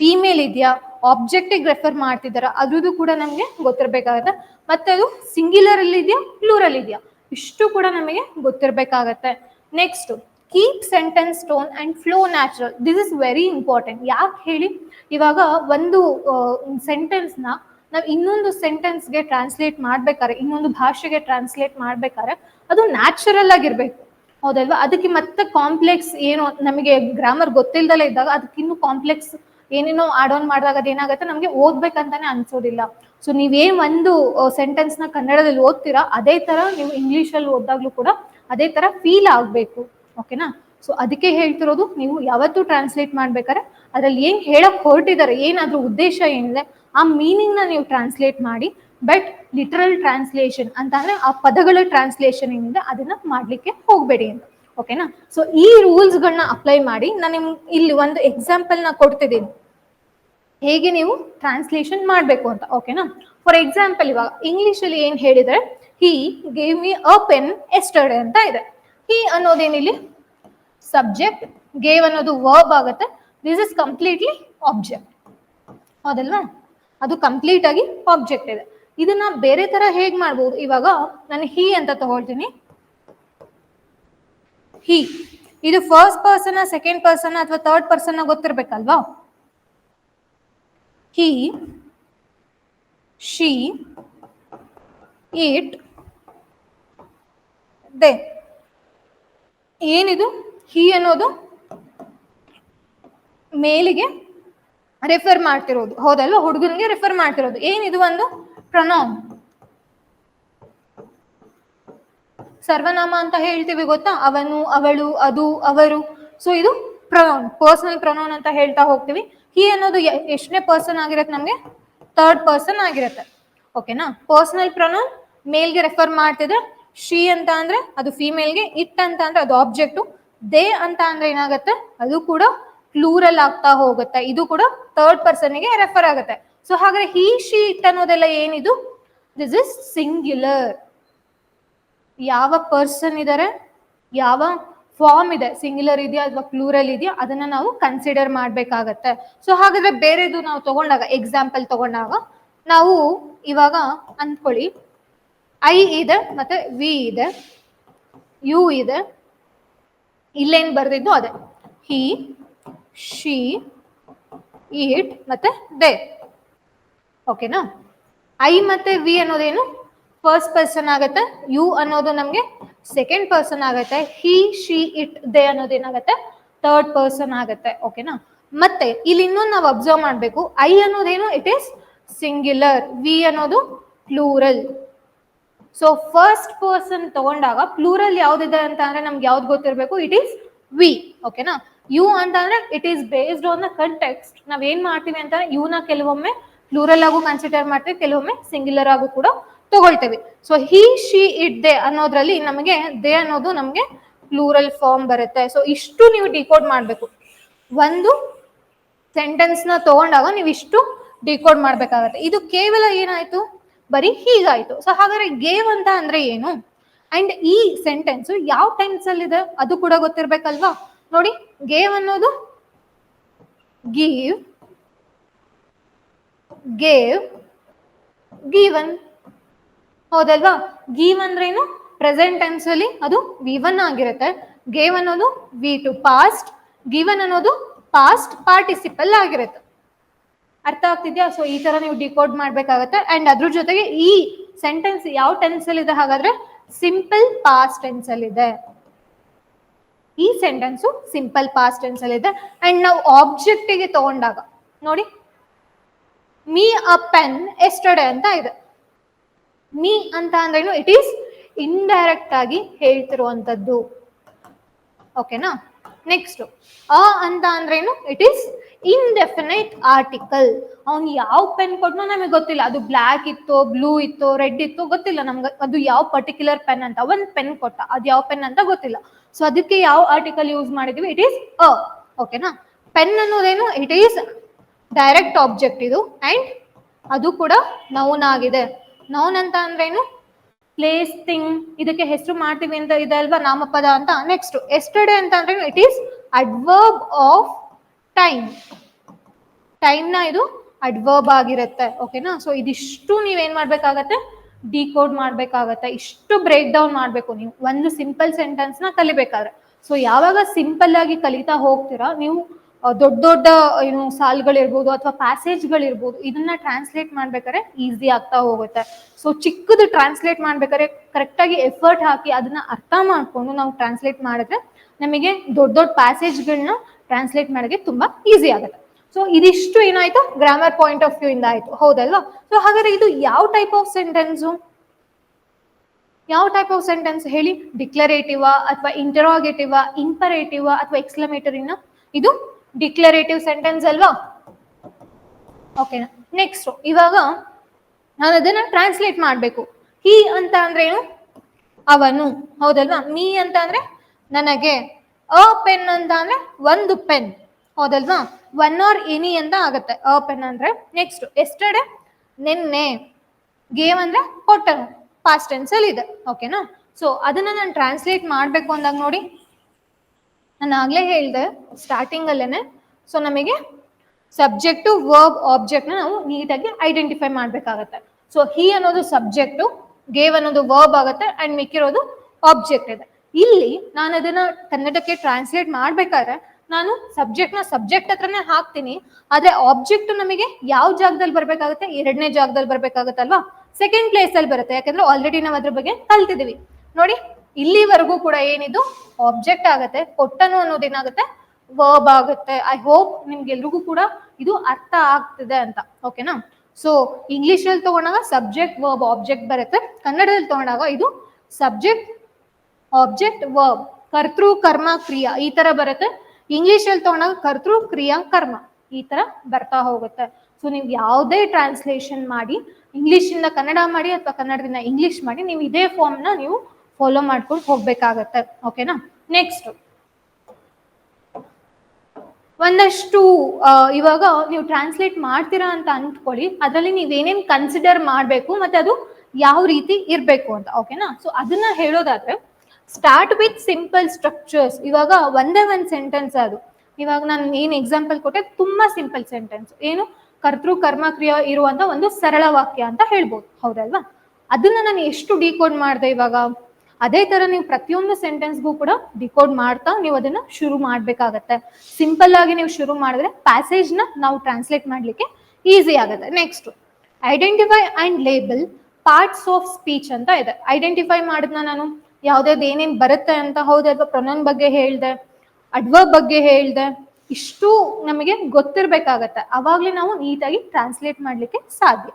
ಫೀಮೇಲ್ ಇದೆಯಾ ಆಬ್ಜೆಕ್ಟಿಗೆ ರೆಫರ್ ಮಾಡ್ತಿದಾರ? ಅದ್ರದ್ದು ಕೂಡ ನಮಗೆ ಗೊತ್ತಿರಬೇಕಾಗತ್ತೆ. ಮತ್ತೆ ಅದು ಸಿಂಗ್ಯುಲರ್ ಅಲ್ಲಿ ಇದೆಯಾ ಪ್ಲೂರಲ್ ಇದೆಯಾ? ಇಷ್ಟು ಕೂಡ ನಮಗೆ ಗೊತ್ತಿರಬೇಕಾಗತ್ತೆ. Next keep sentence tone and flow natural this is very important ಯಾಕೆ ಹೇಳಿ? ಇವಾಗ ಒಂದು ಸೆಂಟೆನ್ಸ್ನ ನಾವು ಇನ್ನೊಂದು ಸೆಂಟೆನ್ಸ್ಗೆ ಟ್ರಾನ್ಸ್ಲೇಟ್ ಮಾಡ್ಬೇಕಾದ್ರೆ ಇನ್ನೊಂದು ಭಾಷೆಗೆ ಟ್ರಾನ್ಸ್ಲೇಟ್ ಮಾಡ್ಬೇಕಾದ್ರೆ ಅದು ನ್ಯಾಚುರಲ್ ಆಗಿರ್ಬೇಕು. ಹೌದಲ್ವಾ? ಅದಕ್ಕೆ ಮತ್ತೆ ಕಾಂಪ್ಲೆಕ್ಸ್ ಏನು, ನಮಗೆ ಗ್ರಾಮರ್ ಗೊತ್ತಿಲ್ಲದಲ್ಲೇ ಇದ್ದಾಗ ಅದಕ್ಕೆ ಇನ್ನೂ ಕಾಂಪ್ಲೆಕ್ಸ್ ಏನೇನೋ ಆಡ್ ಆನ್ ಮಾಡಿದಾಗ ಅದೇನಾಗುತ್ತೆ? ನಮಗೆ ಓದ್ಬೇಕಂತಾನೆ ಅನ್ಸೋದಿಲ್ಲ. ಸೊ ನೀವೇನ್ ಒಂದು ಸೆಂಟೆನ್ಸ್ನ ಕನ್ನಡದಲ್ಲಿ ಓದ್ತೀರಾ, ಅದೇ ತರ ನೀವು ಇಂಗ್ಲಿಷ್ ಅಲ್ಲಿ ಓದ್ದಾಗ್ಲೂ ಕೂಡ ಅದೇ ತರ ಫೀಲ್ ಆಗ್ಬೇಕು ಓಕೆನಾ ಸೊ ಅದಕ್ಕೆ ಹೇಳ್ತಿರೋದು, ನೀವು ಯಾವತ್ತೂ ಟ್ರಾನ್ಸ್ಲೇಟ್ ಮಾಡ್ಬೇಕಾದ್ರೆ, ಅದ್ರಲ್ಲಿ ಏನ್ ಹೇಳಕ್ ಹೊರಟಿದ್ದಾರೆ, ಏನಾದ್ರೂ ಉದ್ದೇಶ ಏನಿದೆ, ಆ ಮೀನಿಂಗ್ನ ನೀವು ಟ್ರಾನ್ಸ್ಲೇಟ್ ಮಾಡಿ ಬಟ್ ಲಿಟರಲ್ ಟ್ರಾನ್ಸ್ಲೇಷನ್ ಅಂತ ಅಂದ್ರೆ ಆ ಪದಗಳ ಟ್ರಾನ್ಸ್ಲೇಷನ್ ಏನಿದೆ, ಅದನ್ನ ಮಾಡ್ಲಿಕ್ಕೆ ಹೋಗ್ಬೇಡಿ ಅಂತ ಓಕೆನಾ ಸೊ ಈ ರೂಲ್ಸ್ ಗಳನ್ನ ಅಪ್ಲೈ ಮಾಡಿ ನಾನು ನಿಮ್ಗೆ ಇಲ್ಲಿ ಒಂದು ಎಕ್ಸಾಂಪಲ್ನ ಕೊಡ್ತಿದ್ದೀನಿ. ಹೇಗೆ ನೀವು ಟ್ರಾನ್ಸ್ಲೇಷನ್ ಮಾಡಬೇಕು ಅಂತ ಓಕೆನಾ ಫಾರ್ ಎಕ್ಸಾಂಪಲ್ ಇವಾಗ ಇಂಗ್ಲಿಷ್ ಅಲ್ಲಿ ಏನ್ ಹೇಳಿದ್ರೆ he gave me a pen yesterday ಅಂತ ಇದೆ. ಹಿ ಅನ್ನೋದೇನಿಲ್ಲಿ? ಸಬ್ಜೆಕ್ಟ್ ಗೇವ್ ಅನ್ನೋದು ವರ್ಬ್ ಆಗುತ್ತೆ. ದಿಸ್ ಇಸ್ ಕಂಪ್ಲೀಟ್ಲಿ ಆಬ್ಜೆಕ್ಟ್ ಹೌದಲ್ವಾ? ಅದು ಕಂಪ್ಲೀಟ್ ಆಗಿ ಆಬ್ಜೆಕ್ಟ್ ಇದೆ. ಇದನ್ನ ಬೇರೆ ತರ ಹೇಗ್ ಮಾಡ್ಬೋದು? ಇವಾಗ ನಾನು ಹಿ ಅಂತ ತಗೊಳ್ತೀನಿ. ಹಿ ಇದು ಫಸ್ಟ್ ಪರ್ಸನ್ ಸೆಕೆಂಡ್ ಪರ್ಸನ್ ಅಥವಾ ಥರ್ಡ್ ಪರ್ಸನ್ ಗೊತ್ತಿರ್ಬೇಕಲ್ವಾ? ಹಿ she, it ದೇ ಏನಿದು? ಹಿ ಅನ್ನೋದು ಮೇಲಿಗೆ ರೆಫರ್ ಮಾಡ್ತಿರೋದು. ಹೌದಲ್ವಾ? ಹುಡುಗನಿಗೆ ರೆಫರ್ ಮಾಡ್ತಿರೋದು. ಏನಿದು ಒಂದು? ಪ್ರನೌನ್ ಸರ್ವನಾಮ ಅಂತ ಹೇಳ್ತೀವಿ ಗೊತ್ತಾ? ಅವನು, ಅವಳು, ಅದು, ಅವರು. ಸೊ ಇದು ಪ್ರನೌನ್ ಪರ್ಸನಲ್ ಪ್ರನೌನ್ ಅಂತ ಹೇಳ್ತಾ ಹೋಗ್ತೀವಿ. ಹಿ ಅನ್ನೋದು ಎಷ್ಟನೇ ಪರ್ಸನ್ ಆಗಿರತ್ತೆ ನಮಗೆ? ಥರ್ಡ್ ಪರ್ಸನ್ ಆಗಿರುತ್ತೆ. ಓಕೆನಾ ಪರ್ಸನಲ್ ಪ್ರೊನೌನ್ ಮೇಲ್ಗೆ ರೆಫರ್ ಮಾಡ್ತಿದ್ರೆ ಶಿ ಅಂತ ಅಂದ್ರೆ ಅದು ಫಿಮೇಲ್ಗೆ ಇಟ್ ಅಂತ ಅಂದ್ರೆ ಅದು ಆಬ್ಜೆಕ್ಟು ದೇ ಅಂತ ಅಂದ್ರೆ ಏನಾಗುತ್ತೆ? ಅದು ಕೂಡ ಪ್ಲೂರಲ್ ಆಗ್ತಾ ಹೋಗುತ್ತೆ. ಇದು ಕೂಡ ಥರ್ಡ್ ಪರ್ಸನ್ಗೆ ರೆಫರ್ ಆಗುತ್ತೆ. ಸೊ ಹಾಗಾದ್ರೆ ಹಿ ಶಿ ಇಟ್ ಅನ್ನೋದೆಲ್ಲ ಏನಿದು? ದಿಸ್ ಇಸ್ ಸಿಂಗ್ಯುಲರ್ ಯಾವ ಪರ್ಸನ್ ಇದ್ದಾರೆ ಯಾವ ಫಾರ್ಮ್ ಇದೆ ಸಿಂಗ್ಯುಲರ್ ಇದೆಯಾ ಅಥವಾ ಪ್ಲೂರಲ್ ಇದೆಯಾ, ಅದನ್ನ ನಾವು ಕನ್ಸಿಡರ್ ಮಾಡ್ಬೇಕಾಗತ್ತೆ. ಸೊ ಹಾಗಾದ್ರೆ ಬೇರೆದು ನಾವು ತಗೊಂಡಾಗ ಎಕ್ಸಾಂಪಲ್ ತಗೊಂಡಾಗ, ನಾವು ಇವಾಗ ಅಂದ್ಕೊಳ್ಳಿ. ಐ ಇದೆ, ಮತ್ತೆ ವಿ ಇದೆ ಯು ಇದೆ, ಇಲ್ಲೇನ್ ಬರ್ದಿದ್ದು ಅದೇ. ಹಿ ಶಿ ಇಟ್ ಮತ್ತೆ ದೇ ಓಕೆನಾ ಐ ಮತ್ತೆ ವಿ ಅನ್ನೋದೇನು? ಫಸ್ಟ್ ಪರ್ಸನ್ ಆಗತ್ತೆ ಯು ಅನ್ನೋದು ನಮಗೆ ಸೆಕೆಂಡ್ ಪರ್ಸನ್ ಆಗುತ್ತೆ ಹಿ ಶಿ ಇಟ್ ದೇ ಅನ್ನೋದೇನಾಗತ್ತೆ ಥರ್ಡ್ ಪರ್ಸನ್ ಆಗುತ್ತೆ ಓಕೆನಾ ಮತ್ತೆ ಇಲ್ಲಿ ಇನ್ನೊಂದು ನಾವು ಅಬ್ಸರ್ವ್ ಮಾಡಬೇಕು ಐ ಅನ್ನೋದೇನು? ಇಟ್ ಈಸ್ ಸಿಂಗ್ಯುಲರ್ ವಿ ಅನ್ನೋದು ಪ್ಲೂರಲ್ ಸೊ ಫಸ್ಟ್ ಪರ್ಸನ್ ತಗೊಂಡಾಗ ಪ್ಲೂರಲ್ ಯಾವ್ದಿದೆ ಅಂತ ಅಂದ್ರೆ ನಮ್ಗೆ ಯಾವ್ದು ಗೊತ್ತಿರಬೇಕು? ಇಟ್ ಈಸ್ ವಿ ಓಕೆನಾ ಯು ಅಂತ ಅಂದ್ರೆ it is based on the context ನಾವ್ ಏನ್ ಮಾಡ್ತೀವಿ ಅಂತ ನ ಕೆಲವೊಮ್ಮೆ ಪ್ಲೂರಲ್ ಆಗು ಕನ್ಸಿಡರ್ ಮಾಡ್ತೀವಿ, ಕೆಲವೊಮ್ಮೆ ಸಿಂಗ್ಯುಲರ್ ಆಗು ಕೂಡ ತಗೊಳ್ತೇವೆ. So he she it they ಅನ್ನೋದ್ರಲ್ಲಿ ನಮಗೆ ದೇ ಅನ್ನೋದು ನಮಗೆ ಪ್ಲೂರಲ್ ಫಾರ್ಮ್ ಬರುತ್ತೆ. ಸೊ ಇಷ್ಟು ನೀವು ಡಿಕೋಡ್ ಮಾಡಬೇಕು. ಒಂದು ಸೆಂಟೆನ್ಸ್ನ ತಗೊಂಡಾಗ ನೀವು ಇಷ್ಟು ಡಿಕೋಡ್ ಮಾಡ್ಬೇಕಾಗತ್ತೆ. ಇದು ಕೇವಲ ಏನಾಯ್ತು? ಬರೀ ಹೀಗಾಯ್ತು. ಸೊ ಹಾಗಾದ್ರೆ ಗೇವ್ ಅಂತ ಅಂದ್ರೆ ಏನು? ಅಂಡ್ ಈ ಸೆಂಟೆನ್ಸ್ ಯಾವ ಟೆನ್ಸ್ ಅಲ್ಲಿ ಇದೆ? ಅದು ಕೂಡ ಗೊತ್ತಿರ್ಬೇಕಲ್ವಾ? ನೋಡಿ ಗೇವ್ ಅನ್ನೋದು ಗೀವ್ ಗೇವ್ ಗಿವನ್ ಹೌದಲ್ವಾ? ಗೀವ್ ಅಂದ್ರೇನು ಪ್ರೆಸೆಂಟ್ ಟೆನ್ಸ್ ಅಲ್ಲಿ ಅದು ವಿ ಒನ್ ಆಗಿರುತ್ತೆ. ಗೇವ್ ಅನ್ನೋದು ವಿ ಟು ಪಾಸ್ಟ್ ಗಿವನ್ ಅನ್ನೋದು ಪಾಸ್ಟ್ ಪಾರ್ಟಿಸಿಪಲ್ ಆಗಿರುತ್ತೆ. ಅರ್ಥ ಆಗ್ತಿದ್ಯಾ? ಸೊ ಈ ತರ ನೀವು ಡಿಕೋಡ್ ಮಾಡ್ಬೇಕಾಗತ್ತೆ. ಅಂಡ್ ಅದ್ರ ಜೊತೆಗೆ ಈ ಸೆಂಟೆನ್ಸ್ ಯಾವ ಟೆನ್ಸ್ ಅಲ್ಲಿ ಇದೆ? ಹಾಗಾದ್ರೆ ಸಿಂಪಲ್ ಪಾಸ್ಟ್ ಟೆನ್ಸ್ ಅಲ್ಲಿ ಇದೆ. ಈ ಸೆಂಟೆನ್ಸು ಸಿಂಪಲ್ ಪಾಸ್ಟ್ ಟೆನ್ಸ್ ಅಲ್ಲಿ ಇದೆ. ಅಂಡ್ ನಾವು ಆಬ್ಜೆಕ್ಟ್ಗೆ ತಗೊಂಡಾಗ, ನೋಡಿ ಮೀ ಅ ಪೆನ್ ಎಸ್ಟರ್ಡೆ ಅಂತ ಇದೆ. ಮೀ ಅಂತ ಅಂದ್ರೇನು ಇಟ್ ಈಸ್ ಇಂಡೈರೆಕ್ಟ್ ಆಗಿ ಹೇಳ್ತಿರುವಂತದ್ದು ಓಕೆನಾ ನೆಕ್ಸ್ಟ್ ಅ ಅಂತ ಅಂದ್ರೇನು ಇಟ್ ಈಸ್ ಇನ್ಡೆಫಿನೈಟ್ ಆರ್ಟಿಕಲ್ ಅವ್ನು ಯಾವ ಪೆನ್ ಕೊಟ್ನೋ ನಮಗೆ ಗೊತ್ತಿಲ್ಲ. ಅದು ಬ್ಲ್ಯಾಕ್ ಇತ್ತೋ ಬ್ಲೂ ಇತ್ತೋ ರೆಡ್ ಇತ್ತೋ ಗೊತ್ತಿಲ್ಲ ನಮ್ಗೆ. ಅದು ಯಾವ ಪರ್ಟಿಕ್ಯುಲರ್ ಪೆನ್ ಅಂತ? ಒಂದ್ ಪೆನ್ ಕೊಟ್ಟ. ಅದು ಯಾವ ಪೆನ್ ಅಂತ ಗೊತ್ತಿಲ್ಲ. ಸೊ ಅದಕ್ಕೆ ಯಾವ ಆರ್ಟಿಕಲ್ ಯೂಸ್ ಮಾಡಿದೀವಿ? It is a. ಓಕೆನಾ ಪೆನ್ ಅನ್ನೋದೇನು ಇಟ್ ಈಸ್ ಡೈರೆಕ್ಟ್ ಆಬ್ಜೆಕ್ಟ್ ಇದು. ಅಂಡ್ ಅದು ಕೂಡ ನೌನ್ ಆಗಿದೆ. ನೌನ್ ಅಂತ ಅಂದ್ರೇನು? ಪ್ಲೇಸ್, ಥಿಂಗ್, ಇದಕ್ಕೆ ಹೆಸರು ಮಾಡ್ತೀವಿ ಅಂತ ಇದೆ ಅಲ್ವಾ ನಾಮಪದ ಅಂತ? ನೆಕ್ಸ್ಟ್ ಎಸ್ಟರ್ಡೇ ಅಂತ ಅಂದ್ರೆ it is adverb of time ಟೈಮ್ನ ಇದು ಅಡ್ವರ್ಬ್ ಆಗಿರುತ್ತೆ ಓಕೆನಾ ಸೊ ಇದಿಷ್ಟು ನೀವೇನ್ ಮಾಡ್ಬೇಕಾಗತ್ತೆ? ಡಿಕೋಡ್ ಮಾಡ್ಬೇಕಾಗತ್ತೆ. ಇಷ್ಟು ಬ್ರೇಕ್ ಡೌನ್ ಮಾಡ್ಬೇಕು ನೀವು. ಒಂದು ಸಿಂಪಲ್ ಸೆಂಟೆನ್ಸ್ನ ಕಲಿಬೇಕಾದ್ರೆ. ಸೊ ಯಾವಾಗ ಸಿಂಪಲ್ ಆಗಿ ಕಲಿತಾ ಹೋಗ್ತೀರಾ? ನೀವು ದೊಡ್ಡ ದೊಡ್ಡ, ಏನು, ಸಾಲ್ಗಳಿರ್ಬೋದು ಅಥವಾ ಪ್ಯಾಸೇಜ್ಗಳಿರ್ಬೋದು, ಇದನ್ನ ಟ್ರಾನ್ಸ್ಲೇಟ್ ಮಾಡ್ಬೇಕಾದ್ರೆ ಈಸಿ ಆಗ್ತಾ ಹೋಗುತ್ತೆ. ಸೊ ಚಿಕ್ಕದು ಟ್ರಾನ್ಸ್ಲೇಟ್ ಮಾಡ್ಬೇಕಾದ್ರೆ ಕರೆಕ್ಟಾಗಿ ಎಫರ್ಟ್ ಹಾಕಿ ಅದನ್ನ ಅರ್ಥ ಮಾಡ್ಕೊಂಡು ನಾವು ಟ್ರಾನ್ಸ್ಲೇಟ್ ಮಾಡಿದ್ರೆ ನಮಗೆ ದೊಡ್ಡ ದೊಡ್ಡ ಪ್ಯಾಸೇಜ್ಗಳನ್ನ ಟ್ರಾನ್ಸ್ಲೇಟ್ ಮಾಡೋಕ್ಕೆ ತುಂಬಾ ಈಸಿ ಆಗುತ್ತೆ. ಸೊ ಇದಿಷ್ಟು ಏನಾಯ್ತು? ಗ್ರಾಮರ್ ಪಾಯಿಂಟ್ ಆಫ್ ವ್ಯೂ ಇಂದ ಆಯ್ತು. ಹೌದಲ್ವಾ? ಸೊ ಹಾಗಾದ್ರೆ ಇದು ಯಾವ ಟೈಪ್ ಆಫ್ ಸೆಂಟೆನ್ಸು ಯಾವ ಟೈಪ್ ಆಫ್ ಸೆಂಟೆನ್ಸ್ ಹೇಳಿ? ಡಿಕ್ಲರೇಟಿವ್ ಅಥವಾ ಇಂಟರೋಗೇಟಿವ್ ಇಂಪರೇಟಿವ್ ಅಥವಾ ಎಕ್ಸ್ಲಮೇಟರಿನ ಇದು ಡಿಕ್ಲರೇಟಿವ್ ಸೆಂಟೆನ್ಸ್ ಅಲ್ವಾ? ಓಕೆನಾ ನೆಕ್ಸ್ಟ್ ಇವಾಗ ನಾನು ಅದನ್ನ ಟ್ರಾನ್ಸ್ಲೇಟ್ ಮಾಡಬೇಕು. ಹಿ ಅಂತ ಅಂದ್ರೆ ಏನು? ಅವನು. ಹೌದಲ್ವಾ? ಮೀ ಅಂತ ಅಂದ್ರೆ ನನಗೆ. ಅ ಪೆನ್ ಅಂತ ಅಂದ್ರೆ ಒಂದು ಪೆನ್. ಹೌದಲ್ವಾ? ಒನ್ ಆರ್ ಎನಿ ಅಂತ ಆಗುತ್ತೆ. ಅ ಪೆನ್ ಅಂದ್ರೆ ನೆಕ್ಸ್ಟ್ ಎಸ್ಟರ್ಡೆ ನಿನ್ನೆ. ಗೇಮ್ ಅಂದ್ರೆ ಕೊಟ್ಟನು. ಪಾಸ್ಟ್ ಟೆನ್ಸ್ ಅಲ್ಲಿ ಇದೆ. ಓಕೆನಾ ಸೊ ಅದನ್ನ ನಾನು ಟ್ರಾನ್ಸ್ಲೇಟ್ ಮಾಡ್ಬೇಕು ಅಂದಾಗ ನೋಡಿ. ನಾನು ಆಗ್ಲೇ ಹೇಳಿದೆ ಸ್ಟಾರ್ಟಿಂಗ್ ಅಲ್ಲೇನೆ. ಸೊ ನಮಗೆ ಸಬ್ಜೆಕ್ಟು ವರ್ಬ್ ಆಬ್ಜೆಕ್ಟ್ನ ನಾವು ನೀಟಾಗಿ ಐಡೆಂಟಿಫೈ ಮಾಡ್ಬೇಕಾಗತ್ತೆ. ಸೊ ಹಿ ಅನ್ನೋದು ಸಬ್ಜೆಕ್ಟು ಗೇವ್ ಅನ್ನೋದು ವರ್ಬ್ ಆಗುತ್ತೆ ಅಂಡ್ ಮಿಕ್ಕಿರೋದು ಆಬ್ಜೆಕ್ಟ್ ಇದೆ. ಇಲ್ಲಿ ನಾನು ಅದನ್ನ ಕನ್ನಡಕ್ಕೆ ಟ್ರಾನ್ಸ್ಲೇಟ್ ಮಾಡ್ಬೇಕಾದ್ರೆ, ನಾನು ಸಬ್ಜೆಕ್ಟ್ನ ಸಬ್ಜೆಕ್ಟ್ ಹತ್ರನೇ ಹಾಕ್ತೀನಿ, ಆದ್ರೆ ಆಬ್ಜೆಕ್ಟ್ ನಮಗೆ ಯಾವ ಜಾಗದಲ್ಲಿ ಬರಬೇಕಾಗುತ್ತೆ? ಎರಡನೇ ಜಾಗದಲ್ಲಿ ಬರ್ಬೇಕಾಗತ್ತಲ್ವಾ? ಸೆಕೆಂಡ್ ಪ್ಲೇಸ್ ಅಲ್ಲಿ ಬರುತ್ತೆ, ಯಾಕಂದ್ರೆ ಆಲ್ರೆಡಿ ನಾವು ಅದ್ರ ಬಗ್ಗೆ ಕಲ್ತಿದೀವಿ ನೋಡಿ ಇಲ್ಲಿವರೆಗೂ ಕೂಡ ಏನಿದು? ಆಬ್ಜೆಕ್ಟ್ ಆಗುತ್ತೆ, ಕೊಟ್ಟನು ಅನ್ನೋದೇನಾಗುತ್ತೆ ವರ್ಬ್ ಆಗುತ್ತೆ. ಐ ಹೋಪ್ ನಿಮ್ಗೆಲ್ರಿಗೂ ಕೂಡ ಇದು ಅರ್ಥ ಆಗ್ತಿದೆ ಅಂತ. ಓಕೆನಾ ಸೊ ಇಂಗ್ಲಿಷ್ ಅಲ್ಲಿ ತಗೊಂಡಾಗ ಸಬ್ಜೆಕ್ಟ್ ವರ್ಬ್ ಆಬ್ಜೆಕ್ಟ್ ಬರುತ್ತೆ. ಕನ್ನಡದಲ್ಲಿ ತಗೊಂಡಾಗ ಇದು ಸಬ್ಜೆಕ್ಟ್ ಆಬ್ಜೆಕ್ಟ್ ವರ್ಬ್ ಕರ್ತೃ, ಕರ್ಮ, ಕ್ರಿಯಾ ಈ ತರ ಬರುತ್ತೆ. ಇಂಗ್ಲಿಷ್ ಅಲ್ಲಿ ತಗೊಂಡಾಗ ಕರ್ತೃ, ಕ್ರಿಯಾ, ಕರ್ಮ ಈ ತರ ಬರ್ತಾ ಹೋಗುತ್ತೆ. ಸೊ ನೀವು ಯಾವುದೇ ಟ್ರಾನ್ಸ್ಲೇಷನ್ ಮಾಡಿ ಇಂಗ್ಲಿಷ್ ಇಂದ ಕನ್ನಡ ಮಾಡಿ ಅಥವಾ ಕನ್ನಡದಿಂದ ಇಂಗ್ಲಿಷ್ ಮಾಡಿ, ನೀವು ಇದೇ ಫಾರ್ಮ್ನ ನೀವು ಫಾಲೋ ಮಾಡ್ಕೊಂಡು ಹೋಗ್ಬೇಕಾಗತ್ತೆ. ಓಕೆನಾ ನೆಕ್ಸ್ಟ್ ಒಂದಷ್ಟು ಇವಾಗ ನೀವು ಟ್ರಾನ್ಸ್ಲೇಟ್ ಮಾಡ್ತೀರಾ ಅಂತ ಅಂದ್ಕೊಳ್ಳಿ. ಅದರಲ್ಲಿ ಏನೇನ್ ಕನ್ಸಿಡರ್ ಮಾಡಬೇಕು ಮತ್ತೆ ಅದು ಯಾವ ರೀತಿ ಇರಬೇಕು ಅಂತ. ಓಕೆನಾ ಸೊ ಅದನ್ನ ಹೇಳೋದಾದ್ರೆ ಸ್ಟಾರ್ಟ್ ವಿತ್ ಸಿಂಪಲ್ ಸ್ಟ್ರಕ್ಚರ್ಸ್ ಇವಾಗ ಒಂದೇ ಒಂದು ಸೆಂಟೆನ್ಸ್ ಅದು. ಇವಾಗ ನಾನು ಏನ್ ಎಕ್ಸಾಂಪಲ್ ಕೊಟ್ಟೆ? ತುಂಬಾ ಸಿಂಪಲ್ ಸೆಂಟೆನ್ಸ್ ಏನು? ಕರ್ತೃ, ಕರ್ಮ ಇರುವಂಥ ಇರುವಂತ ಒಂದು ಸರಳ ವಾಕ್ಯ ಅಂತ ಹೇಳ್ಬೋದು. ಹೌದಲ್ವಾ? ಅದನ್ನ ನಾನು ಎಷ್ಟು ಡಿಕೋಡ್ ಮಾಡಿದೆ ಇವಾಗ? ಅದೇ ತರ ನೀವು ಪ್ರತಿಯೊಂದು ಸೆಂಟೆನ್ಸ್ಗೂ ಕೂಡ ಡಿಕೋಡ್ ಮಾಡ್ತಾ ನೀವು ಅದನ್ನ ಶುರು ಮಾಡ್ಬೇಕಾಗತ್ತೆ. ಸಿಂಪಲ್ ಆಗಿ ನೀವು ಶುರು ಮಾಡಿದ್ರೆ ಪ್ಯಾಸೇಜ್ನ ನಾವು ಟ್ರಾನ್ಸ್ಲೇಟ್ ಮಾಡ್ಲಿಕ್ಕೆ ಈಸಿ ಆಗುತ್ತೆ. Next identify and label parts of speech ಅಂತ ಇದೆ. ಐಡೆಂಟಿಫೈ ಮಾಡಿದ್ನ ನಾನು ಯಾವ್ದಾವ್ದು ಏನೇನ್ ಬರುತ್ತೆ ಅಂತ ಹೌದು ಅಥವಾ ಪ್ರೊನೌನ್ ಬಗ್ಗೆ ಹೇಳ್ದೆ ಅಡ್ವರ್ಬ್ ಬಗ್ಗೆ ಹೇಳ್ದೆ, ಇಷ್ಟು ನಮಗೆ ಗೊತ್ತಿರ್ಬೇಕಾಗತ್ತೆ. ಅವಾಗ್ಲೇ ನಾವು ನೀಟಾಗಿ ಟ್ರಾನ್ಸ್ಲೇಟ್ ಮಾಡ್ಲಿಕ್ಕೆ ಸಾಧ್ಯ.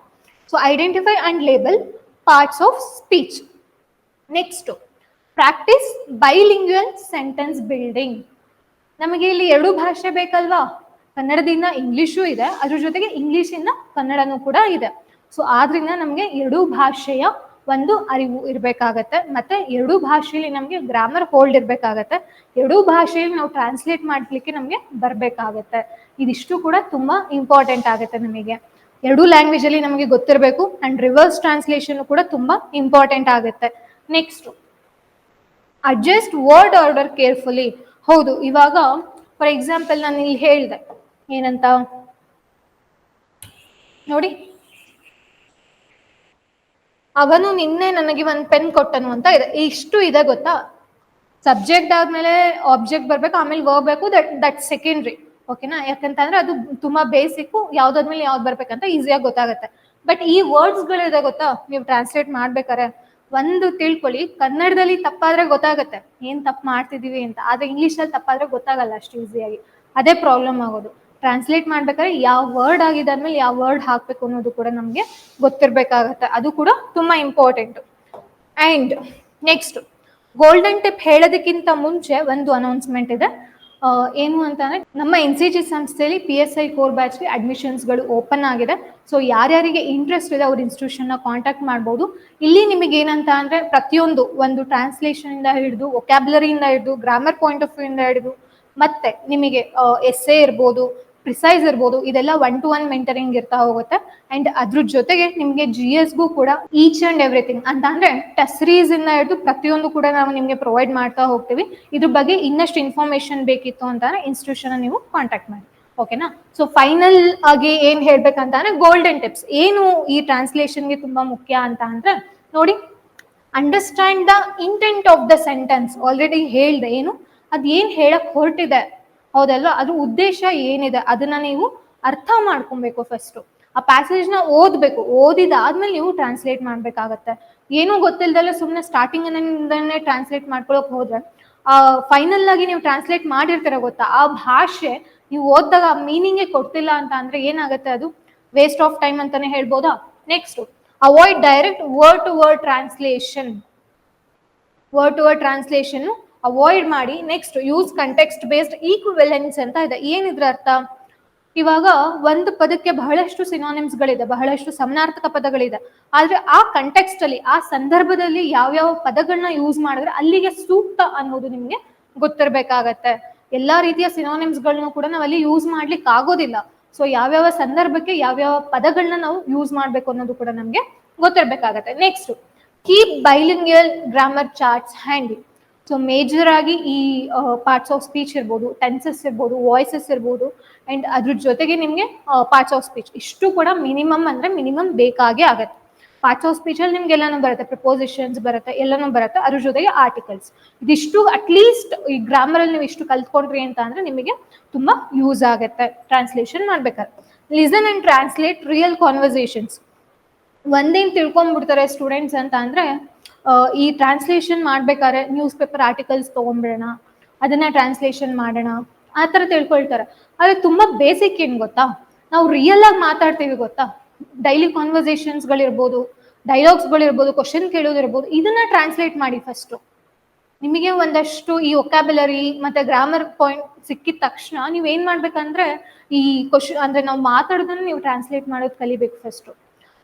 So identify and label parts of speech next practice bilingual sentence building ನಮಗೆ ಇಲ್ಲಿ ಎರಡು ಭಾಷೆ ಬೇಕಲ್ವಾ? ಕನ್ನಡದಿಂದ ಇಂಗ್ಲಿಷು ಇದೆ, ಅದ್ರ ಜೊತೆಗೆ ಇಂಗ್ಲಿಷಿಂದ ಕನ್ನಡನೂ ಕೂಡ ಇದೆ. ಸೊ ಆದ್ರಿಂದ ನಮಗೆ ಎರಡೂ ಭಾಷೆಯ ಒಂದು ಅರಿವು ಇರಬೇಕಾಗತ್ತೆ. ಮತ್ತೆ ಎರಡು ಭಾಷೆಯಲ್ಲಿ ನಮಗೆ ಗ್ರಾಮರ್ ಹೋಲ್ಡ್ ಇರಬೇಕಾಗತ್ತೆ. ಎರಡು ಭಾಷೆಯಲ್ಲಿ ನಾವು ಟ್ರಾನ್ಸ್ಲೇಟ್ ಮಾಡ್ಲಿಕ್ಕೆ ನಮಗೆ ಬರಬೇಕಾಗತ್ತೆ. ಇದಿಷ್ಟು ಕೂಡ ತುಂಬಾ ಇಂಪಾರ್ಟೆಂಟ್ ಆಗುತ್ತೆ ನಮಗೆ. ಎರಡೂ ಲ್ಯಾಂಗ್ವೇಜ್ ಅಲ್ಲಿ ನಮಗೆ ಗೊತ್ತಿರಬೇಕು ಅಂಡ್ ರಿವರ್ಸ್ ಟ್ರಾನ್ಸ್ಲೇಷನ್ ಕೂಡ ತುಂಬಾ ಇಂಪಾರ್ಟೆಂಟ್ ಆಗುತ್ತೆ. Next adjust word order carefully ಹೌದು, ಇವಾಗ ಫಾರ್ ಎಕ್ಸಾಂಪಲ್ ನಾನು ಇಲ್ಲಿ ಹೇಳಿದೆ. ಏನಂತ? ನೋಡಿ. ಅವನು ನಿನ್ನೆ ನನಗೆ ಒಂದು ಪೆನ್ ಕೊಟ್ಟನು ಅಂತ ಇದೆ. ಇಷ್ಟು ಇದೆ ಗೊತ್ತಾ? ಸಬ್ಜೆಕ್ಟ್ ಆದ್ಮೇಲೆ ಆಬ್ಜೆಕ್ಟ್ ಬರ್ಬೇಕು, ಆಮೇಲೆ ವರ್ಬ್ ಬೇಕು ದಟ್ ದಟ್ ಸೆಕೆಂಡ್ರಿ ಓಕೆನಾ ಯಾಕಂತಂದ್ರೆ ಅದು ತುಂಬಾ ಬೇಸಿಕ್ ಯಾವ್ದಾದ್ಮೇಲೆ ಯಾವ್ದು ಬರ್ಬೇಕಂತ ಈಸಿಯಾಗಿ ಗೊತ್ತಾಗುತ್ತೆ. ಬಟ್ ಈ ವರ್ಡ್ಸ್ ಗಳಿದೆ ಗೊತ್ತಾ? ನೀವು ಟ್ರಾನ್ಸ್ಲೇಟ್ ಮಾಡ್ಬೇಕಾರೆ ಒಂದು ತಿಳ್ಕೊಳ್ಳಿ, ಕನ್ನಡದಲ್ಲಿ ತಪ್ಪಾದ್ರೆ ಗೊತ್ತಾಗುತ್ತೆ. ಏನ್ ತಪ್ಪು ಮಾಡ್ತಿದೀವಿ ಅಂತ. ಆದ್ರೆ ಇಂಗ್ಲಿಷ್ ಅಲ್ಲಿ ತಪ್ಪಾದ್ರೆ ಗೊತ್ತಾಗಲ್ಲ ಅಷ್ಟು ಈಸಿಯಾಗಿ ಅದೇ ಪ್ರಾಬ್ಲಮ್ ಆಗೋದು. ಟ್ರಾನ್ಸ್ಲೇಟ್ ಮಾಡ್ಬೇಕಾದ್ರೆ ಯಾವ ವರ್ಡ್ ಆಗಿದೆ ಆದ್ಮೇಲೆ ಯಾವ ವರ್ಡ್ ಹಾಕ್ಬೇಕು ಅನ್ನೋದು ಕೂಡ ನಮ್ಗೆ ಗೊತ್ತಿರ್ಬೇಕಾಗತ್ತೆ. ಅದು ಕೂಡ ತುಂಬಾ important and next golden tip ಹೇಳೋದಕ್ಕಿಂತ ಮುಂಚೆ ಒಂದು ಅನೌನ್ಸ್ಮೆಂಟ್ ಇದೆ. ಏನು ಅಂತಂದ್ರೆ, ನಮ್ಮ ಎನ್ ಸಿ ಜಿ ಸಂಸ್ಥೆಯಲ್ಲಿ ಪಿ ಎಸ್ ಐ ಕೋರ್ ಬ್ಯಾಚ್ಗೆ ಅಡ್ಮಿಷನ್ಸ್ಗಳು ಓಪನ್ ಆಗಿದೆ. ಸೊ ಯಾರ್ಯಾರಿಗೆ ಇಂಟ್ರೆಸ್ಟ್ ಇದೆ, ಅವ್ರ ಇನ್ಸ್ಟಿಟ್ಯೂಷನ್ನ ಕಾಂಟ್ಯಾಕ್ಟ್ ಮಾಡ್ಬೋದು. ಇಲ್ಲಿ ನಿಮಗೆ ಏನಂತ ಅಂದ್ರೆ, ಪ್ರತಿಯೊಂದು ಒಂದು ಟ್ರಾನ್ಸ್ಲೇಷನ್ ಇಂದ ಹಿಡಿದು ಒಕ್ಯಾಬ್ಲರಿಯಿಂದ ಹಿಡಿದು ಗ್ರಾಮರ್ ಪಾಯಿಂಟ್ ಆಫ್ ವ್ಯೂ ಇಂದ ಹಿಡಿದು, ಮತ್ತೆ ನಿಮಗೆ ಎಸ್ ಎ ಇರ್ಬೋದು ಪ್ರಿಸೈಸ್ ಇರ್ಬೋದು. ಇದೆಲ್ಲ ಒನ್ ಟು ಒನ್ ಮೆಂಟರಿಂಗ್ ಇರ್ತಾ ಹೋಗುತ್ತೆ. ಅಂಡ್ ಅದ್ರ ಜೊತೆಗೆ ನಿಮಗೆ ಜಿ ಎಸ್ಗೂ ಕೂಡ ಈಚ್ ಅಂಡ್ ಎವ್ರಿಥಿಂಗ್ ಅಂತ ಅಂದ್ರೆ ಟೆಸ್ಟ್ರೀಸ್ ಇಂದ ಹಿಡಿದು ಪ್ರತಿಯೊಂದು ಕೂಡ ನಾವು ನಿಮಗೆ ಪ್ರೊವೈಡ್ ಮಾಡ್ತಾ ಹೋಗ್ತೀವಿ. ಇದ್ರ ಬಗ್ಗೆ ಇನ್ನಷ್ಟು ಇನ್ಫಾರ್ಮೇಶನ್ ಬೇಕಿತ್ತು ಅಂತಂದ್ರೆ ಇನ್ಸ್ಟಿಟ್ಯೂಷನ್ ನೀವು ಕಾಂಟ್ಯಾಕ್ಟ್ ಮಾಡಿ. ಓಕೆನಾ ಸೊ ಫೈನಲ್ ಆಗಿ ಏನ್ ಹೇಳ್ಬೇಕಂತಂದ್ರೆ ಗೋಲ್ಡನ್ ಟಿಪ್ಸ್ ಏನು ಈ ಟ್ರಾನ್ಸ್ಲೇಷನ್ಗೆ ತುಂಬಾ ಮುಖ್ಯ ಅಂತ ಅಂದ್ರೆ ನೋಡಿ understand the intent of the sentence already ಹೇಳ್ದೆ ಏನು? ಅದ್ ಏನ್ ಹೇಳಕ್ ಹೊರಟಿದೆ? ಹೌದಲ್ವಾ? ಅದ್ರ ಉದ್ದೇಶ ಏನಿದೆ? ಅದನ್ನ ನೀವು ಅರ್ಥ ಮಾಡ್ಕೊಬೇಕು ಫಸ್ಟ್ ಆ ಪ್ಯಾಸೇಜ್ನ ಓದ್ಬೇಕು. ಓದಿದಾದ್ಮೇಲೆ ನೀವು ಟ್ರಾನ್ಸ್ಲೇಟ್ ಮಾಡ್ಬೇಕಾಗತ್ತೆ. ಏನೂ ಗೊತ್ತಿಲ್ದಲ್ಲ ಸುಮ್ಮನೆ ಸ್ಟಾರ್ಟಿಂಗ್ ಟ್ರಾನ್ಸ್ಲೇಟ್ ಮಾಡ್ಕೊಳಕ್ ಹೋದ್ರೆ, ಆ ಫೈನಲ್ ಆಗಿ ನೀವು ಟ್ರಾನ್ಸ್ಲೇಟ್ ಮಾಡಿರ್ತೀರ ಗೊತ್ತಾ? ಆ ಭಾಷೆ ನೀವು ಓದಿದಾಗ ಮೀನಿಂಗೇ ಕೊಡ್ತಿಲ್ಲ ಅಂತ ಅಂದ್ರೆ ಏನಾಗುತ್ತೆ ಅದು? ವೇಸ್ಟ್ ಆಫ್ ಟೈಮ್ ಅಂತಾನೆ ಹೇಳ್ಬೋದಾ? Next avoid direct word to word translation word to word translation avoid ಮಾಡಿ next use context based equivalence ಅಂತ ಇದೆ. ಏನಿದ್ರ ಅರ್ಥ? ಇವಾಗ ಒಂದು ಪದಕ್ಕೆ ಬಹಳಷ್ಟು ಸಿನಾನಿಮ್ಸ್ ಗಳಿದೆ, ಬಹಳಷ್ಟು ಸಮನಾರ್ಥಕ ಪದಗಳಿದೆ. ಆದ್ರೆ ಆ ಕಂಟೆಕ್ಸ್ಟ್ ಅಲ್ಲಿ, ಆ ಸಂದರ್ಭದಲ್ಲಿ ಯಾವ್ಯಾವ ಪದಗಳನ್ನ ಯೂಸ್ ಮಾಡಿದ್ರೆ ಅಲ್ಲಿಗೆ ಸೂಕ್ತ ಅನ್ನೋದು ನಿಮ್ಗೆ ಗೊತ್ತಿರ್ಬೇಕಾಗತ್ತೆ. ಎಲ್ಲಾ ರೀತಿಯ ಸಿನಾನಿಮ್ಸ್ಗಳನ್ನು ಕೂಡ ನಾವು ಅಲ್ಲಿ ಯೂಸ್ ಮಾಡ್ಲಿಕ್ಕೆ ಆಗೋದಿಲ್ಲ. ಸೊ ಯಾವ್ಯಾವ ಸಂದರ್ಭಕ್ಕೆ ಯಾವ್ಯಾವ ಪದಗಳನ್ನ ನಾವು ಯೂಸ್ ಮಾಡ್ಬೇಕು ಅನ್ನೋದು ಕೂಡ ನಮ್ಗೆ ಗೊತ್ತಿರ್ಬೇಕಾಗತ್ತೆ. Next keep bilingual grammar charts handy so major ಆಗಿ ಈ ಪಾರ್ಟ್ಸ್ ಆಫ್ ಸ್ಪೀಚ್ ಇರ್ಬೋದು ಟೆನ್ಸಸ್ ಇರ್ಬೋದು ವಾಯ್ಸಸ್ ಇರ್ಬೋದು ಅಂಡ್ ಅದ್ರ ಜೊತೆಗೆ ನಿಮಗೆ ಪಾರ್ಟ್ಸ್ ಆಫ್ ಸ್ಪೀಚ್ ಇಷ್ಟು ಕೂಡ ಮಿನಿಮಮ್ ಅಂದ್ರೆ ಮಿನಿಮಮ್ ಬೇಕಾಗೇ ಆಗತ್ತೆ. ಪಾರ್ಟ್ಸ್ ಆಫ್ ಸ್ಪೀಚ್ ಅಲ್ಲಿ ನಿಮ್ಗೆ ಎಲ್ಲಾನು ಬರುತ್ತೆ ಪ್ರಪೋಸಿಷನ್ಸ್ ಬರುತ್ತೆ, ಎಲ್ಲಾನು ಬರುತ್ತೆ, ಅದ್ರ ಜೊತೆಗೆ ಆರ್ಟಿಕಲ್ಸ್ ಇದಿಷ್ಟು ಅಟ್ಲೀಸ್ಟ್ ಈ ಗ್ರಾಮರ್ ಅಲ್ಲಿ ನೀವು ಇಷ್ಟು ಕಲ್ತ್ಕೊಂಡ್ರಿ ಅಂತ ಅಂದ್ರೆ ನಿಮಗೆ ತುಂಬಾ ಯೂಸ್ ಆಗುತ್ತೆ. ಟ್ರಾನ್ಸ್ಲೇಷನ್ ಮಾಡ್ಬೇಕಾದ್ರೆ. Listen and translate real conversations ಒಂದೇನ್ ತಿಳ್ಕೊಂಡ್ಬಿಡ್ತಾರೆ ಸ್ಟೂಡೆಂಟ್ಸ್ ಅಂತ ಅಂದ್ರೆ ಈ ಟ್ರಾನ್ಸ್ಲೇಷನ್ ಮಾಡ್ಬೇಕಾದ್ರೆ ನ್ಯೂಸ್ ಪೇಪರ್ ಆರ್ಟಿಕಲ್ಸ್ ತಗೊಂಡ್ಬಿಡೋಣ, ಅದನ್ನ ಟ್ರಾನ್ಸ್ಲೇಷನ್ ಮಾಡೋಣ, ಆ ತರ ತಿಳ್ಕೊಳ್ತಾರೆ. ಆದ್ರೆ ತುಂಬಾ ಬೇಸಿಕ್ ಏನ್ ಗೊತ್ತಾ? ನಾವು ರಿಯಲ್ ಆಗಿ ಮಾತಾಡ್ತೀವಿ ಗೊತ್ತಾ? ಡೈಲಿ ಕಾನ್ವರ್ಸೇಷನ್ಸ್ ಗಳಿರ್ಬೋದು ಡೈಲಾಗ್ಸ್ ಗಳಿರ್ಬೋದು ಕ್ವಶನ್ ಕೇಳೋದಿರ್ಬೋದು, ಇದನ್ನ ಟ್ರಾನ್ಸ್ಲೇಟ್ ಮಾಡಿ ಫಸ್ಟ್ ನಿಮಗೆ ಒಂದಷ್ಟು ಈ ಒಕ್ಯಾಬುಲರಿ ಮತ್ತೆ ಗ್ರಾಮರ್ ಪಾಯಿಂಟ್ ಸಿಕ್ಕಿದ ತಕ್ಷಣ ನೀವ್ ಏನ್ ಮಾಡ್ಬೇಕಂದ್ರೆ, ಈ ಕ್ವಶನ್ ಅಂದ್ರೆ ನಾವು ಮಾತಾಡೋದನ್ನ ನೀವು ಟ್ರಾನ್ಸ್ಲೇಟ್ ಮಾಡೋದು ಕಲಿಬೇಕು ಫಸ್ಟ್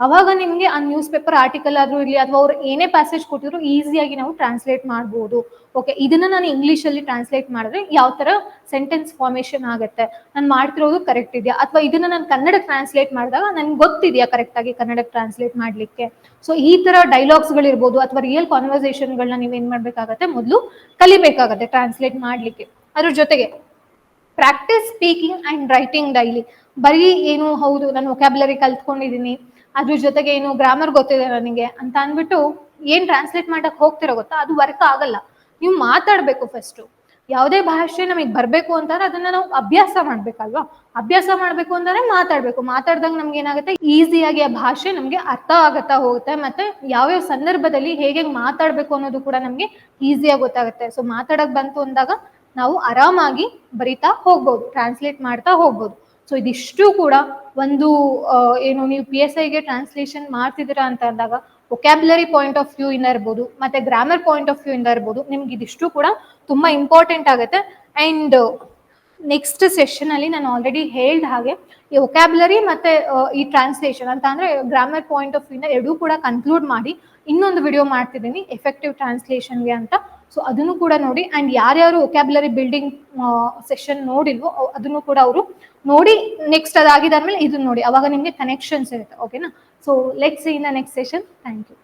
ಅವಾಗ ನಿಮ್ಗೆ ಆ ನ್ಯೂಸ್ ಪೇಪರ್ ಆರ್ಟಿಕಲ್ ಆದ್ರೂ ಇರಲಿ ಅಥವಾ ಅವ್ರು ಏನೇ ಪ್ಯಾಸೇಜ್ ಕೊಟ್ಟಿದ್ರು ಈಸಿಯಾಗಿ ನಾವು ಟ್ರಾನ್ಸ್ಲೇಟ್ ಮಾಡ್ಬೋದು. ಓಕೆ ಇದನ್ನ ನಾನು ಇಂಗ್ಲಿಷ್ ಅಲ್ಲಿ ಟ್ರಾನ್ಸ್ಲೇಟ್ ಮಾಡಿದ್ರೆ ಯಾವ ತರ ಸೆಂಟೆನ್ಸ್ ಫಾರ್ಮೇಶನ್ ಆಗುತ್ತೆ? ನಾನು ಮಾಡ್ತಿರೋದು ಕರೆಕ್ಟ್ ಇದೆಯಾ? ಅಥವಾ ಇದನ್ನ ನಾನು ಕನ್ನಡಕ್ಕೆ ಟ್ರಾನ್ಸ್ಲೇಟ್ ಮಾಡಿದಾಗ ನನ್ಗೆ ಗೊತ್ತಿದೆಯಾ ಕರೆಕ್ಟ್ ಆಗಿ ಕನ್ನಡಕ್ಕೆ ಟ್ರಾನ್ಸ್ಲೇಟ್ ಮಾಡ್ಲಿಕ್ಕೆ? ಸೊ ಈ ತರ ಡೈಲಾಗ್ಸ್ ಗಳಿರ್ಬೋದು ಅಥವಾ ರಿಯಲ್ ಕಾನ್ವರ್ಸೇಷನ್ಗಳನ್ನ ನೀವು ಏನ್ ಮಾಡ್ಬೇಕಾಗತ್ತೆ? ಮೊದಲು ಕಲಿಬೇಕಾಗತ್ತೆ ಟ್ರಾನ್ಸ್ಲೇಟ್ ಮಾಡ್ಲಿಕ್ಕೆ. ಅದ್ರ ಜೊತೆಗೆ practice speaking and writing daily ಬರೀ ಏನು ಹೌದು, ನಾನು ಒಕ್ಯಾಬುಲರಿ ಕಲ್ತ್ಕೊಂಡಿದ್ದೀನಿ ಅದ್ರ ಜೊತೆಗೆ ಏನು ಗ್ರಾಮರ್ ಗೊತ್ತಿದೆ ನನಗೆ ಅಂತ ಅಂದ್ಬಿಟ್ಟು ಏನ್ ಟ್ರಾನ್ಸ್ಲೇಟ್ ಮಾಡಕ್ ಹೋಗ್ತಿರೋ ಗೊತ್ತಾ? ಅದು ವರ್ಕ್ ಆಗಲ್ಲ. ನೀವು ಮಾತಾಡ್ಬೇಕು ಫಸ್ಟ್ ಯಾವುದೇ ಭಾಷೆ ನಮಗೆ ಬರ್ಬೇಕು ಅಂತಂದ್ರೆ ಅದನ್ನ ನಾವು ಅಭ್ಯಾಸ ಮಾಡ್ಬೇಕಲ್ವಾ? ಅಭ್ಯಾಸ ಮಾಡ್ಬೇಕು ಅಂತಂದ್ರೆ ಮಾತಾಡ್ಬೇಕು. ಮಾತಾಡ್ದಾಗ ನಮ್ಗೆ ಏನಾಗುತ್ತೆ? ಈಸಿಯಾಗಿ ಆ ಭಾಷೆ ನಮ್ಗೆ ಅರ್ಥ ಆಗತ್ತಾ ಹೋಗುತ್ತೆ. ಮತ್ತೆ ಯಾವ್ಯಾವ ಸಂದರ್ಭದಲ್ಲಿ ಹೇಗೆ ಮಾತಾಡ್ಬೇಕು ಅನ್ನೋದು ಕೂಡ ನಮ್ಗೆ ಈಸಿಯಾಗಿ ಗೊತ್ತಾಗುತ್ತೆ. ಸೊ ಮಾತಾಡಕ್ ಬಂತು ಅಂದಾಗ ನಾವು ಆರಾಮಾಗಿ ಬರಿತಾ ಹೋಗ್ಬೋದು ಟ್ರಾನ್ಸ್ಲೇಟ್ ಮಾಡ್ತಾ ಹೋಗ್ಬೋದು. ಸೊ ಇದಿಷ್ಟು ಕೂಡ ಒಂದು ಏನು ನೀವು ಪಿ ಎಸ್ ಐಗೆ ಟ್ರಾನ್ಸ್ಲೇಷನ್ ಮಾಡ್ತಿದ್ದೀರಾ ಅಂತ ಅಂದಾಗ ವೊಕ್ಯಾಬ್ಲರಿ ಪಾಯಿಂಟ್ ಆಫ್ ವ್ಯೂ ಇಂದ ಇರ್ಬೋದು, ಮತ್ತೆ ಗ್ರಾಮರ್ ಪಾಯಿಂಟ್ ಆಫ್ ವ್ಯೂ ಇಂದ ಇರ್ಬೋದು, ನಿಮ್ಗೆ ಇದಿಷ್ಟು ಕೂಡ ತುಂಬಾ ಇಂಪಾರ್ಟೆಂಟ್ ಆಗುತ್ತೆ. ಅಂಡ್ ನೆಕ್ಸ್ಟ್ ಸೆಷನ್ ಅಲ್ಲಿ ನಾನು ಆಲ್ರೆಡಿ ಹೇಳ್ದ ಹಾಗೆ, ಈ ಒಕ್ಯಾಬುಲರಿ ಮತ್ತೆ ಈ ಟ್ರಾನ್ಸ್ಲೇಷನ್ ಅಂತ ಅಂದ್ರೆ ಗ್ರಾಮರ್ ಪಾಯಿಂಟ್ ಆಫ್ ವ್ಯೂ ಎರಡೂ ಕೂಡ ಕನ್ಕ್ಲೂಡ್ ಮಾಡಿ, ಇನ್ನೊಂದು ವಿಡಿಯೋ ಮಾಡ್ತಿದ್ದೀನಿ ಎಫೆಕ್ಟಿವ್ ಟ್ರಾನ್ಸ್ಲೇಷನ್ಗೆ ಅಂತ. ಸೊ ಅದನ್ನು ಕೂಡ ನೋಡಿ ಅಂಡ್ ಯಾರ್ಯಾರು ಒಕ್ಯಾಬುಲರಿ ಬಿಲ್ಡಿಂಗ್ ಸೆಷನ್ ನೋಡಿಲ್ವೋ ಅದನ್ನು ಕೂಡ ಅವರು ನೋಡಿ ನೆಕ್ಸ್ಟ್ ಅದಾಗಿದ್ದಾದ್ಮೇಲೆ ಇದನ್ನ ನೋಡಿ. ಅವಾಗ ನಿಮಗೆ ಕನೆಕ್ಷನ್ಸ್ ಇರುತ್ತೆ ಓಕೆನಾ so let's in the next session thank you